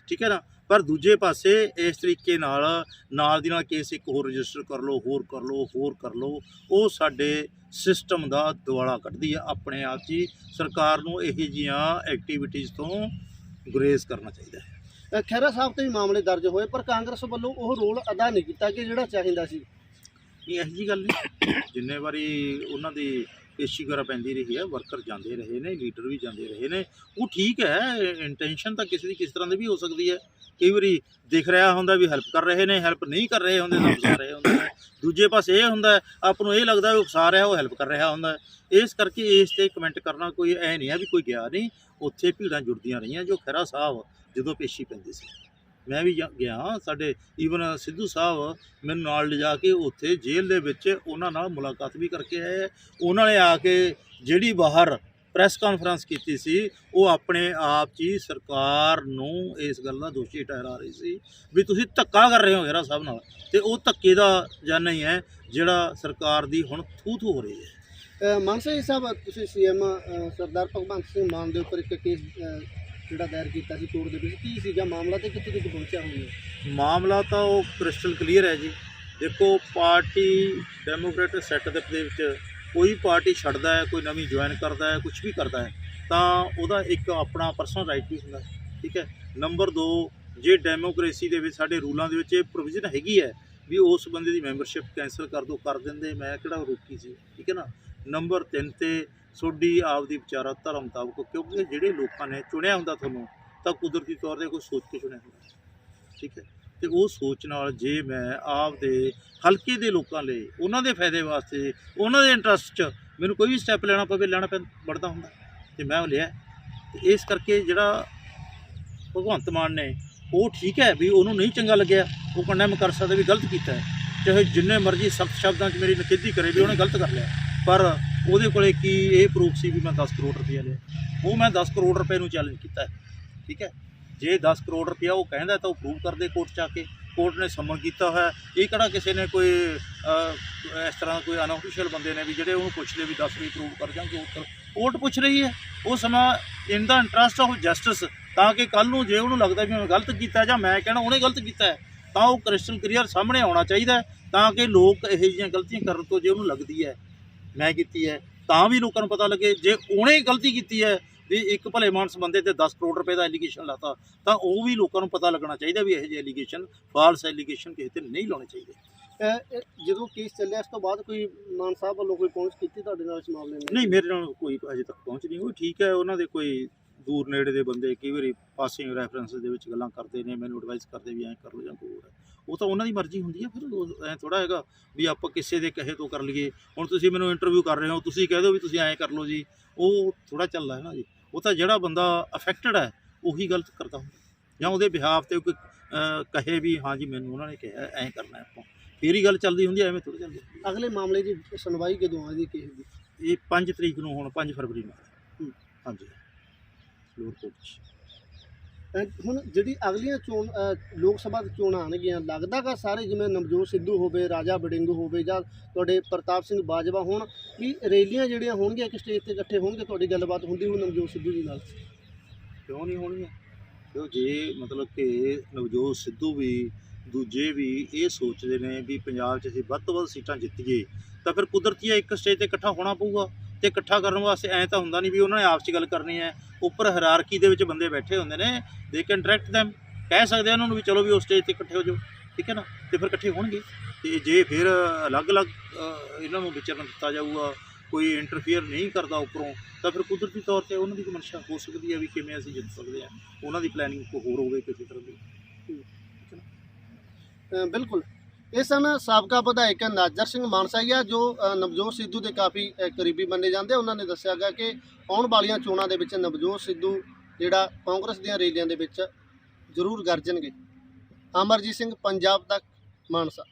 ਠੀਕ ਹੈ ਨਾ? ਪਰ ਦੂਜੇ ਪਾਸੇ ਇਸ ਤਰੀਕੇ ਨਾਲ ਨਾਲ ਦੀ ਨਾਲ ਕੇਸ ਇੱਕ ਹੋਰ ਰਜਿਸਟਰ ਕਰ ਲਓ ਹੋਰ ਕਰ ਲਓ ਹੋਰ ਕਰ ਲਓ ਉਹ ਸਾਡੇ ਸਿਸਟਮ ਦਾ ਦਿਵਾਲਾ ਕੱਢਦੀ ਹੈ ਆਪਣੇ ਆਪ 'ਚ ਸਰਕਾਰ ਨੂੰ ਇਹੋ ਜਿਹੀਆਂ ਐਕਟੀਵਿਟੀਜ਼ ਤੋਂ ਗੁਰੇਜ਼ ਕਰਨਾ ਚਾਹੀਦਾ ਹੈ। ਅ, ਖਹਿਰਾ ਸਾਹਿਬ ਤੇ ਵੀ ਮਾਮਲੇ ਦਰਜ ਹੋਏ ਪਰ ਕਾਂਗਰਸ ਵੱਲੋਂ ਉਹ ਰੋਲ ਅਦਾ ਨਹੀਂ ਕੀਤਾ ਕਿ ਜਿਹੜਾ ਚਾਹੀਦਾ ਸੀ। ਨਹੀਂ ਇਹੋ ਜੀ ਗੱਲ ਨਹੀਂ। ਜਿੰਨੇ ਵਾਰੀ ਉਹਨਾਂ ਦੀ ਪੇਸ਼ੀ ਕਰਾ ਪੈਂਦੀ ਰਹੀ ਹੈ, ਵਰਕਰ ਜਾਂਦੇ ਰਹੇ ਨੇ, ਲੀਡਰ ਵੀ ਜਾਂਦੇ ਰਹੇ ਨੇ। ਉਹ ਠੀਕ ਹੈ ਇੰਟੈਂਸ਼ਨ ਤਾਂ ਕਿਸੇ ਦੀ ਕਿਸ ਤਰ੍ਹਾਂ ਦੀ ਵੀ ਹੋ ਸਕਦੀ ਹੈ। ਕਈ ਵਾਰੀ ਦਿਖ ਰਿਹਾ ਹੁੰਦਾ ਵੀ ਹੈਲਪ ਕਰ ਰਹੇ ਨੇ ਹੈਲਪ ਨਹੀਂ ਕਰ ਰਹੇ ਹੁੰਦੇ, ਤਾਂ ਫਸਾ ਰਹੇ ਹੁੰਦੇ ਨੇ। ਦੂਜੇ ਪਾਸੇ ਇਹ ਹੁੰਦਾ, ਆਪ ਨੂੰ ਇਹ ਲੱਗਦਾ ਵੀ ਫਸਾ ਰਿਹਾ, ਉਹ ਹੈਲਪ ਕਰ ਰਿਹਾ ਹੁੰਦਾ। ਇਸ ਕਰਕੇ ਇਸ ਤੇ ਕਮੈਂਟ ਕਰਨਾ ਕੋਈ ਐ ਨਹੀਂ ਹੈ ਵੀ ਕੋਈ ਗਿਆ ਨਹੀਂ, ਉੱਥੇ ਭੀੜਾਂ ਜੁੜਦੀਆਂ ਰਹੀਆਂ, ਜੋ ਖਹਿਰਾ ਸਾਹਿਬ ਜਦੋਂ ਪੇਸ਼ੀ ਪੈਂਦੀ ਸੀ। ਮੈਂ ਵੀ ਜਾ- ਗਿਆ ਸਾਡੇ ਈਵਨ ਸਿੱਧੂ ਸਾਹਿਬ ਮੈਨੂੰ ਨਾਲ ਲਿਜਾ ਕੇ ਉੱਥੇ ਜੇਲ੍ਹ ਦੇ ਵਿੱਚ ਉਹਨਾਂ ਨਾਲ ਮੁਲਾਕਾਤ ਵੀ ਕਰਕੇ ਆਏ ਉਹਨਾਂ ਨੇ ਆ ਕੇ ਜਿਹੜੀ ਬਾਹਰ ਪ੍ਰੈਸ ਕਾਨਫਰੰਸ ਕੀਤੀ ਸੀ, ਉਹ ਆਪਣੇ ਆਪ 'ਚ ਹੀ ਸਰਕਾਰ ਨੂੰ ਇਸ ਗੱਲ ਦਾ ਦੋਸ਼ੀ ਠਹਿਰਾ ਰਹੀ ਸੀ ਵੀ ਤੁਸੀਂ ਧੱਕਾ ਕਰ ਰਹੇ ਹੋ ਯਾਰਾ ਸਾਹਿਬ ਨਾਲ ਤੇ ਉਹ ਧੱਕੇ ਦਾ ਜਾਨਾ ਹੀ ਹੈ, ਜਿਹੜਾ ਸਰਕਾਰ ਦੀ ਹੁਣ ਥੂ ਥੂ ਹੋ ਰਹੀ ਹੈ। ਮਾਨਸਾ ਜੀ ਸਾਹਿਬ, ਤੁਸੀਂ ਸੀਐਮ ਸਰਦਾਰ ਭਗਵੰਤ ਸਿੰਘ ਮਾਨ ਦੇ ਉੱਪਰ ਇੱਕ ਕੇਸ ਜਿਹੜਾ ਦਾਇਰ ਕੀਤਾ ਸੀ ਕੋਰਟ ਦੇ ਵਿੱਚ ਕੀ ਸੀਗਾ ਮਾਮਲਾ ਤੇ ਕਿੱਥੇ ਤੱਕ ਪਹੁੰਚਿਆ ਹੋਇਆ ਮਾਮਲਾ ਤਾਂ ਉਹ ਕ੍ਰਿਸਟਲ ਕਲੀਅਰ ਹੈ ਜੀ। ਦੇਖੋ, ਪਾਰਟੀ ਡੈਮੋਕ੍ਰੈਟਿਕ ਸੈਟਅਪ ਦੇ ਵਿੱਚ ਕੋਈ ਪਾਰਟੀ ਛੱਡਦਾ ਹੈ, ਕੋਈ ਨਵੀਂ ਜੁਆਇਨ ਕਰਦਾ ਹੈ ਕੁਝ ਵੀ ਕਰਦਾ ਹੈ, ਤਾਂ ਉਹਦਾ ਇੱਕ ਆਪਣਾ ਪਰਸਨਲ ਰਾਈਟ ਵੀ ਹੁੰਦਾ, ਠੀਕ ਹੈ? ਨੰਬਰ 2 ਜੇ ਡੈਮੋਕ੍ਰੇਸੀ ਦੇ ਵਿੱਚ ਸਾਡੇ ਰੂਲਾਂ ਦੇ ਵਿੱਚ ਇਹ ਪ੍ਰੋਵੀਜ਼ਨ ਹੈਗੀ ਹੈ ਵੀ ਉਸ ਬੰਦੇ ਦੀ ਮੈਂਬਰਸ਼ਿਪ ਕੈਂਸਲ ਕਰ ਦੋ, ਕਰ ਦਿੰਦੇ, ਮੈਂ ਕਿਹੜਾ ਰੋਕੀ ਸੀ, ਠੀਕ ਹੈ ਨਾ? ਨੰਬਰ 3 ਤੇ ਤੁਹਾਡੀ ਆਪਦੀ ਧਰਮ ਮੁਤਾਬਕ, ਕਿਉਂਕਿ ਜਿਹੜੇ ਲੋਕਾਂ ਨੇ ਚੁਣਿਆ ਹੁੰਦਾ ਤੁਹਾਨੂੰ, ਤਾਂ ਕੁਦਰਤੀ ਤੌਰ ਤੇ ਕੋਈ ਸੋਚ ਕੇ ਚੁਣਿਆ ਹੁੰਦਾ। ਠੀਕ ਹੈ? ਤੇ ਉਹ ਸੋਚ ਨਾਲ ਜੇ ਮੈਂ ਆਪਦੇ ਹਲਕੇ ਦੇ ਲੋਕਾਂ ਲਈ, ਉਹਨਾਂ ਦੇ ਫਾਇਦੇ ਵਾਸਤੇ, ਉਹਨਾਂ ਦੇ ਇੰਟਰਸਟ 'ਚ ਮੈਨੂੰ ਕੋਈ ਵੀ ਸਟੈਪ ਲੈਣਾ ਪਵੇ, ਲੈਣਾ ਪੈਂ ਬੜਦਾ ਹੁੰਦਾ। ਤੇ ਮੈਂ ਉਹ ਲਿਆ। ਤੇ ਇਸ ਕਰਕੇ ਜਿਹੜਾ ਭਗਵੰਤ ਮਾਨ ਨੇ, ਉਹ ਠੀਕ ਹੈ ਵੀ ਉਹਨੂੰ ਨਹੀਂ ਚੰਗਾ ਲੱਗਿਆ। ਉਹ ਕੰਡੈਮ ਕਰ ਸਕਦਾ ਵੀ ਗਲਤ ਕੀਤਾ ਹੈ। ਚਾਹੇ ਜਿੰਨੇ ਮਰਜ਼ੀ ਸਖਤ ਸ਼ਬਦਾਂ 'ਚ ਮੇਰੀ ਨਿਖੇਧੀ ਕਰੇ ਵੀ ਉਹਨੇ ਗਲਤ ਕਰ ਲਿਆ। ਪਰ ਉਹਦੇ ਕੋਲੇ ਕੀ ਇਹ ਪ੍ਰੂਫ ਸੀ ਵੀ ਮੈਂ 10 ਕਰੋੜ ਰੁਪਏ ਲਿਆ? ਉਹ ਮੈਂ 10 ਕਰੋੜ ਰੁਪਏ ਨੂੰ ਚੈਲੰਜ ਕੀਤਾ ਠੀਕ ਹੈ? ਜੇ 10 ਕਰੋੜ ਰੁਪਇਆ ਉਹ ਕਹਿੰਦਾ ਤਾਂ ਉਹ ਪ੍ਰੂਵ ਕਰਦੇ ਕੋਰਟ 'ਚ ਆ ਕੇ। ਕੋਰਟ ਨੇ ਸਮਨ ਕੀਤਾ ਹੋਇਆ ਇਹ ਕਿਹੜਾ ਕਿਸੇ ਨੇ ਕੋਈ ਇਸ ਤਰ੍ਹਾਂ ਕੋਈ ਅਨਅਫੀਸ਼ੀਅਲ ਬੰਦੇ ਨੇ ਵੀ ਜਿਹੜੇ ਉਹਨੂੰ ਪੁੱਛਦੇ ਵੀ 10 ਵੀ ਪ੍ਰੂਵ ਕਰ ਜਾਂ ਕੋਰਟ ਕੋਰਟ ਪੁੱਛ ਰਹੀ ਹੈ। ਉਹ ਸਮਾਂ in the interest of justice ਤਾਂ ਕਿ ਕੱਲ ਨੂੰ ਜੇ ਉਹਨੂੰ ਲੱਗਦਾ ਵੀ ਮੈਂ ਗਲਤ ਕੀਤਾ ਜਾਂ ਮੈਂ ਕਹਿਣਾ ਉਹਨੇ ਗਲਤ ਕੀਤਾ ਹੈ, ਤਾਂ ਉਹ ਕ੍ਰਿਸਟਲ ਕਲੀਅਰ ਸਾਹਮਣੇ ਆਉਣਾ ਚਾਹੀਦਾ ਤਾਂ ਕਿ ਲੋਕ ਇਹੋ ਜਿਹੀਆਂ ਗਲਤੀਆਂ ਕਰਨ ਤੋਂ ਜੇ ਉਹਨੂੰ ਲੱਗਦੀ ਹੈ। ਮੈਂ ਕੀਤੀ ਹੈ ਤਾਂ ਵੀ ਲੋਕਾਂ ਨੂੰ ਪਤਾ ਲੱਗੇ ਜੇ ਉਹਨੇ ਗਲਤੀ ਕੀਤੀ ਹੈ ਵੀ ਇੱਕ ਭਲੇ ਮਾਨਸ ਬੰਦੇ ਤੇ 10 ਕਰੋੜ ਰੁਪਏ ਦਾ ਐਲੀਗੇਸ਼ਨ ਲਾਤਾ ਤਾਂ ਉਹ ਵੀ ਲੋਕਾਂ ਨੂੰ ਪਤਾ ਲੱਗਣਾ ਚਾਹੀਦਾ ਵੀ ਇਹੋ ਜਿਹੇ ਐਲੀਗੇਸ਼ਨ ਫਾਲਸ ਐਲੀਗੇਸ਼ਨ ਕਿਸੇ ਤੇ ਨਹੀਂ ਲਾਉਣੇ ਚਾਹੀਦੇ। ਜਦੋਂ ਕੇਸ ਚੱਲਿਆ ਇਸ ਤੋਂ ਬਾਅਦ ਕੋਈ ਮਾਨ ਸਾਹਿਬ ਵੱਲੋਂ ਕੋਈ ਪਹੁੰਚ ਕੀਤੀ ਤੁਹਾਡੇ ਨਾਲ ਇਸ ਮਾਮਲੇ ਨੂੰ? ਨਹੀਂ ਮੇਰੇ ਨਾਲ ਕੋਈ ਅਜੇ ਤੱਕ ਪਹੁੰਚ ਨਹੀਂ ਹੋਈ। ਠੀਕ ਹੈ ਉਹਨਾਂ ਦੇ ਕੋਈ ਦੂਰ ਨੇੜੇ ਦੇ ਬੰਦੇ ਕਈ ਵਾਰੀ ਪਾਸਿੰਗ ਰੈਫਰੈਂਸਸ ਦੇ ਵਿੱਚ ਗੱਲਾਂ ਕਰਦੇ ਨੇ ਮੈਨੂੰ ਐਡਵਾਈਸ ਕਰਦੇ ਵੀ ਐਂ ਕਰ ਲਓ ਜਾਂ ਕੋਈ ਹੋਰ ਹੈ। ਉਹ ਤਾਂ ਉਹਨਾਂ ਦੀ ਮਰਜ਼ੀ ਹੁੰਦੀ ਹੈ ਫਿਰ ਐ ਥੋੜਾ ਹੈਗਾ ਵੀ ਆਪਾਂ ਕਿਸੇ ਦੇ ਕਹੇ ਤੋਂ ਕਰ ਲਈਏ। ਹੁਣ ਤੁਸੀਂ ਮੈਨੂੰ ਇੰਟਰਵਿਊ ਕਰ ਰਹੇ ਹੋ ਤੁਸੀਂ ਕਹਿ ਦਿਓ ਵੀ ਤੁਸੀਂ ਐਂ ਕਰ ਲਓ ਜੀ। ਉਹ ਥੋੜਾ ਚੱਲਦਾ ਹੈ ਨਾ ਜੀ। ਉਹ ਤਾਂ ਜਿਹੜਾ ਬੰਦਾ ਅਫੈਕਟਡ ਹੈ ਉਹੀ ਗਲਤ ਕਰਦਾ ਹੁੰਦਾ। ਜਾਂ ਉਹਦੇ ਬਿਹਾਫ ਤੇ ਕੋਈ ਕਹੇ ਵੀ ਹਾਂ ਜੀ ਮੈਨੂੰ ਉਹਨਾਂ ਨੇ ਕਿਹਾ ਐਂ ਕਰਨਾ ਹੈ ਆਪਾਂ। ਫੇਰ ਹੀ ਗੱਲ ਚੱਲਦੀ ਹੁੰਦੀ ਐਵੇਂ ਥੋੜੀ ਚੱਲਦੀ। ਅਗਲੇ ਮਾਮਲੇ ਦੀ ਸੁਣਵਾਈ ਕਦੋਂ ਆ ਜੀ ਕੇਸ ਦੀ? ਇਹ 5 ਤਰੀਕ ਨੂੰ ਹੁਣ 5 ਫਰਵਰੀ ਨੂੰ। ਹਾਂਜੀ। ਲੋਰ ਕੋਰਟ 'ਚ ਅ, ਹੁਣ ਜਿਹੜੀ ਅਗਲੀਆਂ ਚੋਣ ਲੋਕ ਸਭਾ ਦੀ ਚੋਣਾਂ ਆਉਣਗੀਆਂ ਲੱਗਦਾ ਕਿ ਸਾਰੇ ਜਿਵੇਂ ਨਵਜੋਤ ਸਿੱਧੂ ਹੋਵੇ ਰਾਜਾ ਬੜਿੰਗ ਹੋਵੇ ਜਾਂ ਤੁਹਾਡੇ ਪ੍ਰਤਾਪ ਸਿੰਘ ਬਾਜਵਾ ਹੋਣ ਵੀ ਰੈਲੀਆਂ ਜਿਹੜੀਆਂ ਹੋਣਗੀਆਂ ਇੱਕ ਸਟੇਜ ਤੇ ਇਕੱਠੇ ਹੋਣਗੇ ਤੁਹਾਡੀ ਗੱਲਬਾਤ ਹੁੰਦੀ ਹੋਊ ਨਵਜੋਤ ਸਿੱਧੂ ਜੀ ਨਾਲ? ਕਿਉਂ ਨਹੀਂ ਹੋਣਗੀਆਂ? ਕਿਉਂ ਜੇ ਮਤਲਬ ਕਿ ਨਵਜੋਤ ਸਿੱਧੂ ਵੀ ਦੂਜੇ ਵੀ ਇਹ ਸੋਚਦੇ ਨੇ ਵੀ ਪੰਜਾਬ 'ਚ ਅਸੀਂ ਵੱਧ ਤੋਂ ਵੱਧ ਸੀਟਾਂ ਜਿੱਤੀਏ ਤਾਂ ਫਿਰ ਕੁਦਰਤੀ ਇੱਕ ਸਟੇਜ ਤੇ ਇਕੱਠਾ ਹੋਣਾ ਪਊਗਾ। ਤੇ ਇਕੱਠਾ ਕਰਨ ਵਾਸਤੇ ਐਂ ਤਾਂ ਹੁੰਦਾ ਨਹੀਂ ਵੀ ਉਹਨਾਂ ਨੇ ਆਪਸ 'ਚ ਗੱਲ ਕਰਨੀ ਹੈ। ਉੱਪਰ ਹਰਾਰਕੀ ਦੇ ਵਿੱਚ ਬੰਦੇ ਬੈਠੇ ਹੁੰਦੇ ਨੇ। ਦੇ ਕੈਨ ਡਾਇਰੈਕਟ them ਕਹਿ ਸਕਦੇ ਆ ਉਹਨਾਂ ਨੂੰ ਵੀ ਚਲੋ ਵੀ ਉਸ ਸਟੇਜ ਤੇ ਇਕੱਠੇ ਹੋ ਜਾਓ। ਠੀਕ ਹੈ ਨਾ? ਤੇ ਫਿਰ ਇਕੱਠੇ ਹੋਣਗੇ। ਤੇ ਜੇ ਫਿਰ ਅਲੱਗ-ਅਲੱਗ ਇਹਨਾਂ ਨੂੰ ਵਿਚਰਨ ਦਿੱਤਾ ਜਾਊਗਾ ਕੋਈ ਇੰਟਰਫੀਅਰ ਨਹੀਂ ਕਰਦਾ ਉੱਪਰੋਂ ਤਾਂ ਫਿਰ ਕੁਦਰਤੀ ਤੌਰ ਤੇ ਉਹਨਾਂ ਦੀ ਕੋਈ ਮਨਸ਼ਾ ਹੋ ਸਕਦੀ ਹੈ ਵੀ ਕਿਵੇਂ ਅਸੀਂ ਜਿੱਤ ਸਕਦੇ ਹਾਂ। ਉਹਨਾਂ ਦੀ ਪਲੈਨਿੰਗ ਕੋ ਹੋਰ ਹੋਵੇ ਕਿਸੇ ਤਰ੍ਹਾਂ ਦੀ। ਅ, ਬਿਲਕੁਲ। ਇਹ ਸਨ ਸਾਬਕਾ ਵਿਧਾਇਕ ਨਾਜਰ ਸਿੰਘ ਮਾਨਸਾਈਆ ਜੋ ਨਵਜੋਤ ਸਿੱਧੂ ਦੇ ਕਾਫੀ ਕਰੀਬੀ ਮੰਨੇ ਜਾਂਦੇ। ਉਹਨਾਂ ਨੇ ਦੱਸਿਆ ਗਿਆ ਕਿ ਆਉਣ ਵਾਲੀਆਂ ਚੋਣਾਂ ਦੇ ਵਿੱਚ ਨਵਜੋਤ ਸਿੱਧੂ ਜਿਹੜਾ ਕਾਂਗਰਸ ਦੀਆਂ ਰੈਲੀਆਂ ਦੇ ਵਿੱਚ ਜ਼ਰੂਰ ਗਰਜਣਗੇ। ਅਮਰਜੀਤ ਸਿੰਘ, ਪੰਜਾਬ ਤੱਕ, ਮਾਨਸਾ।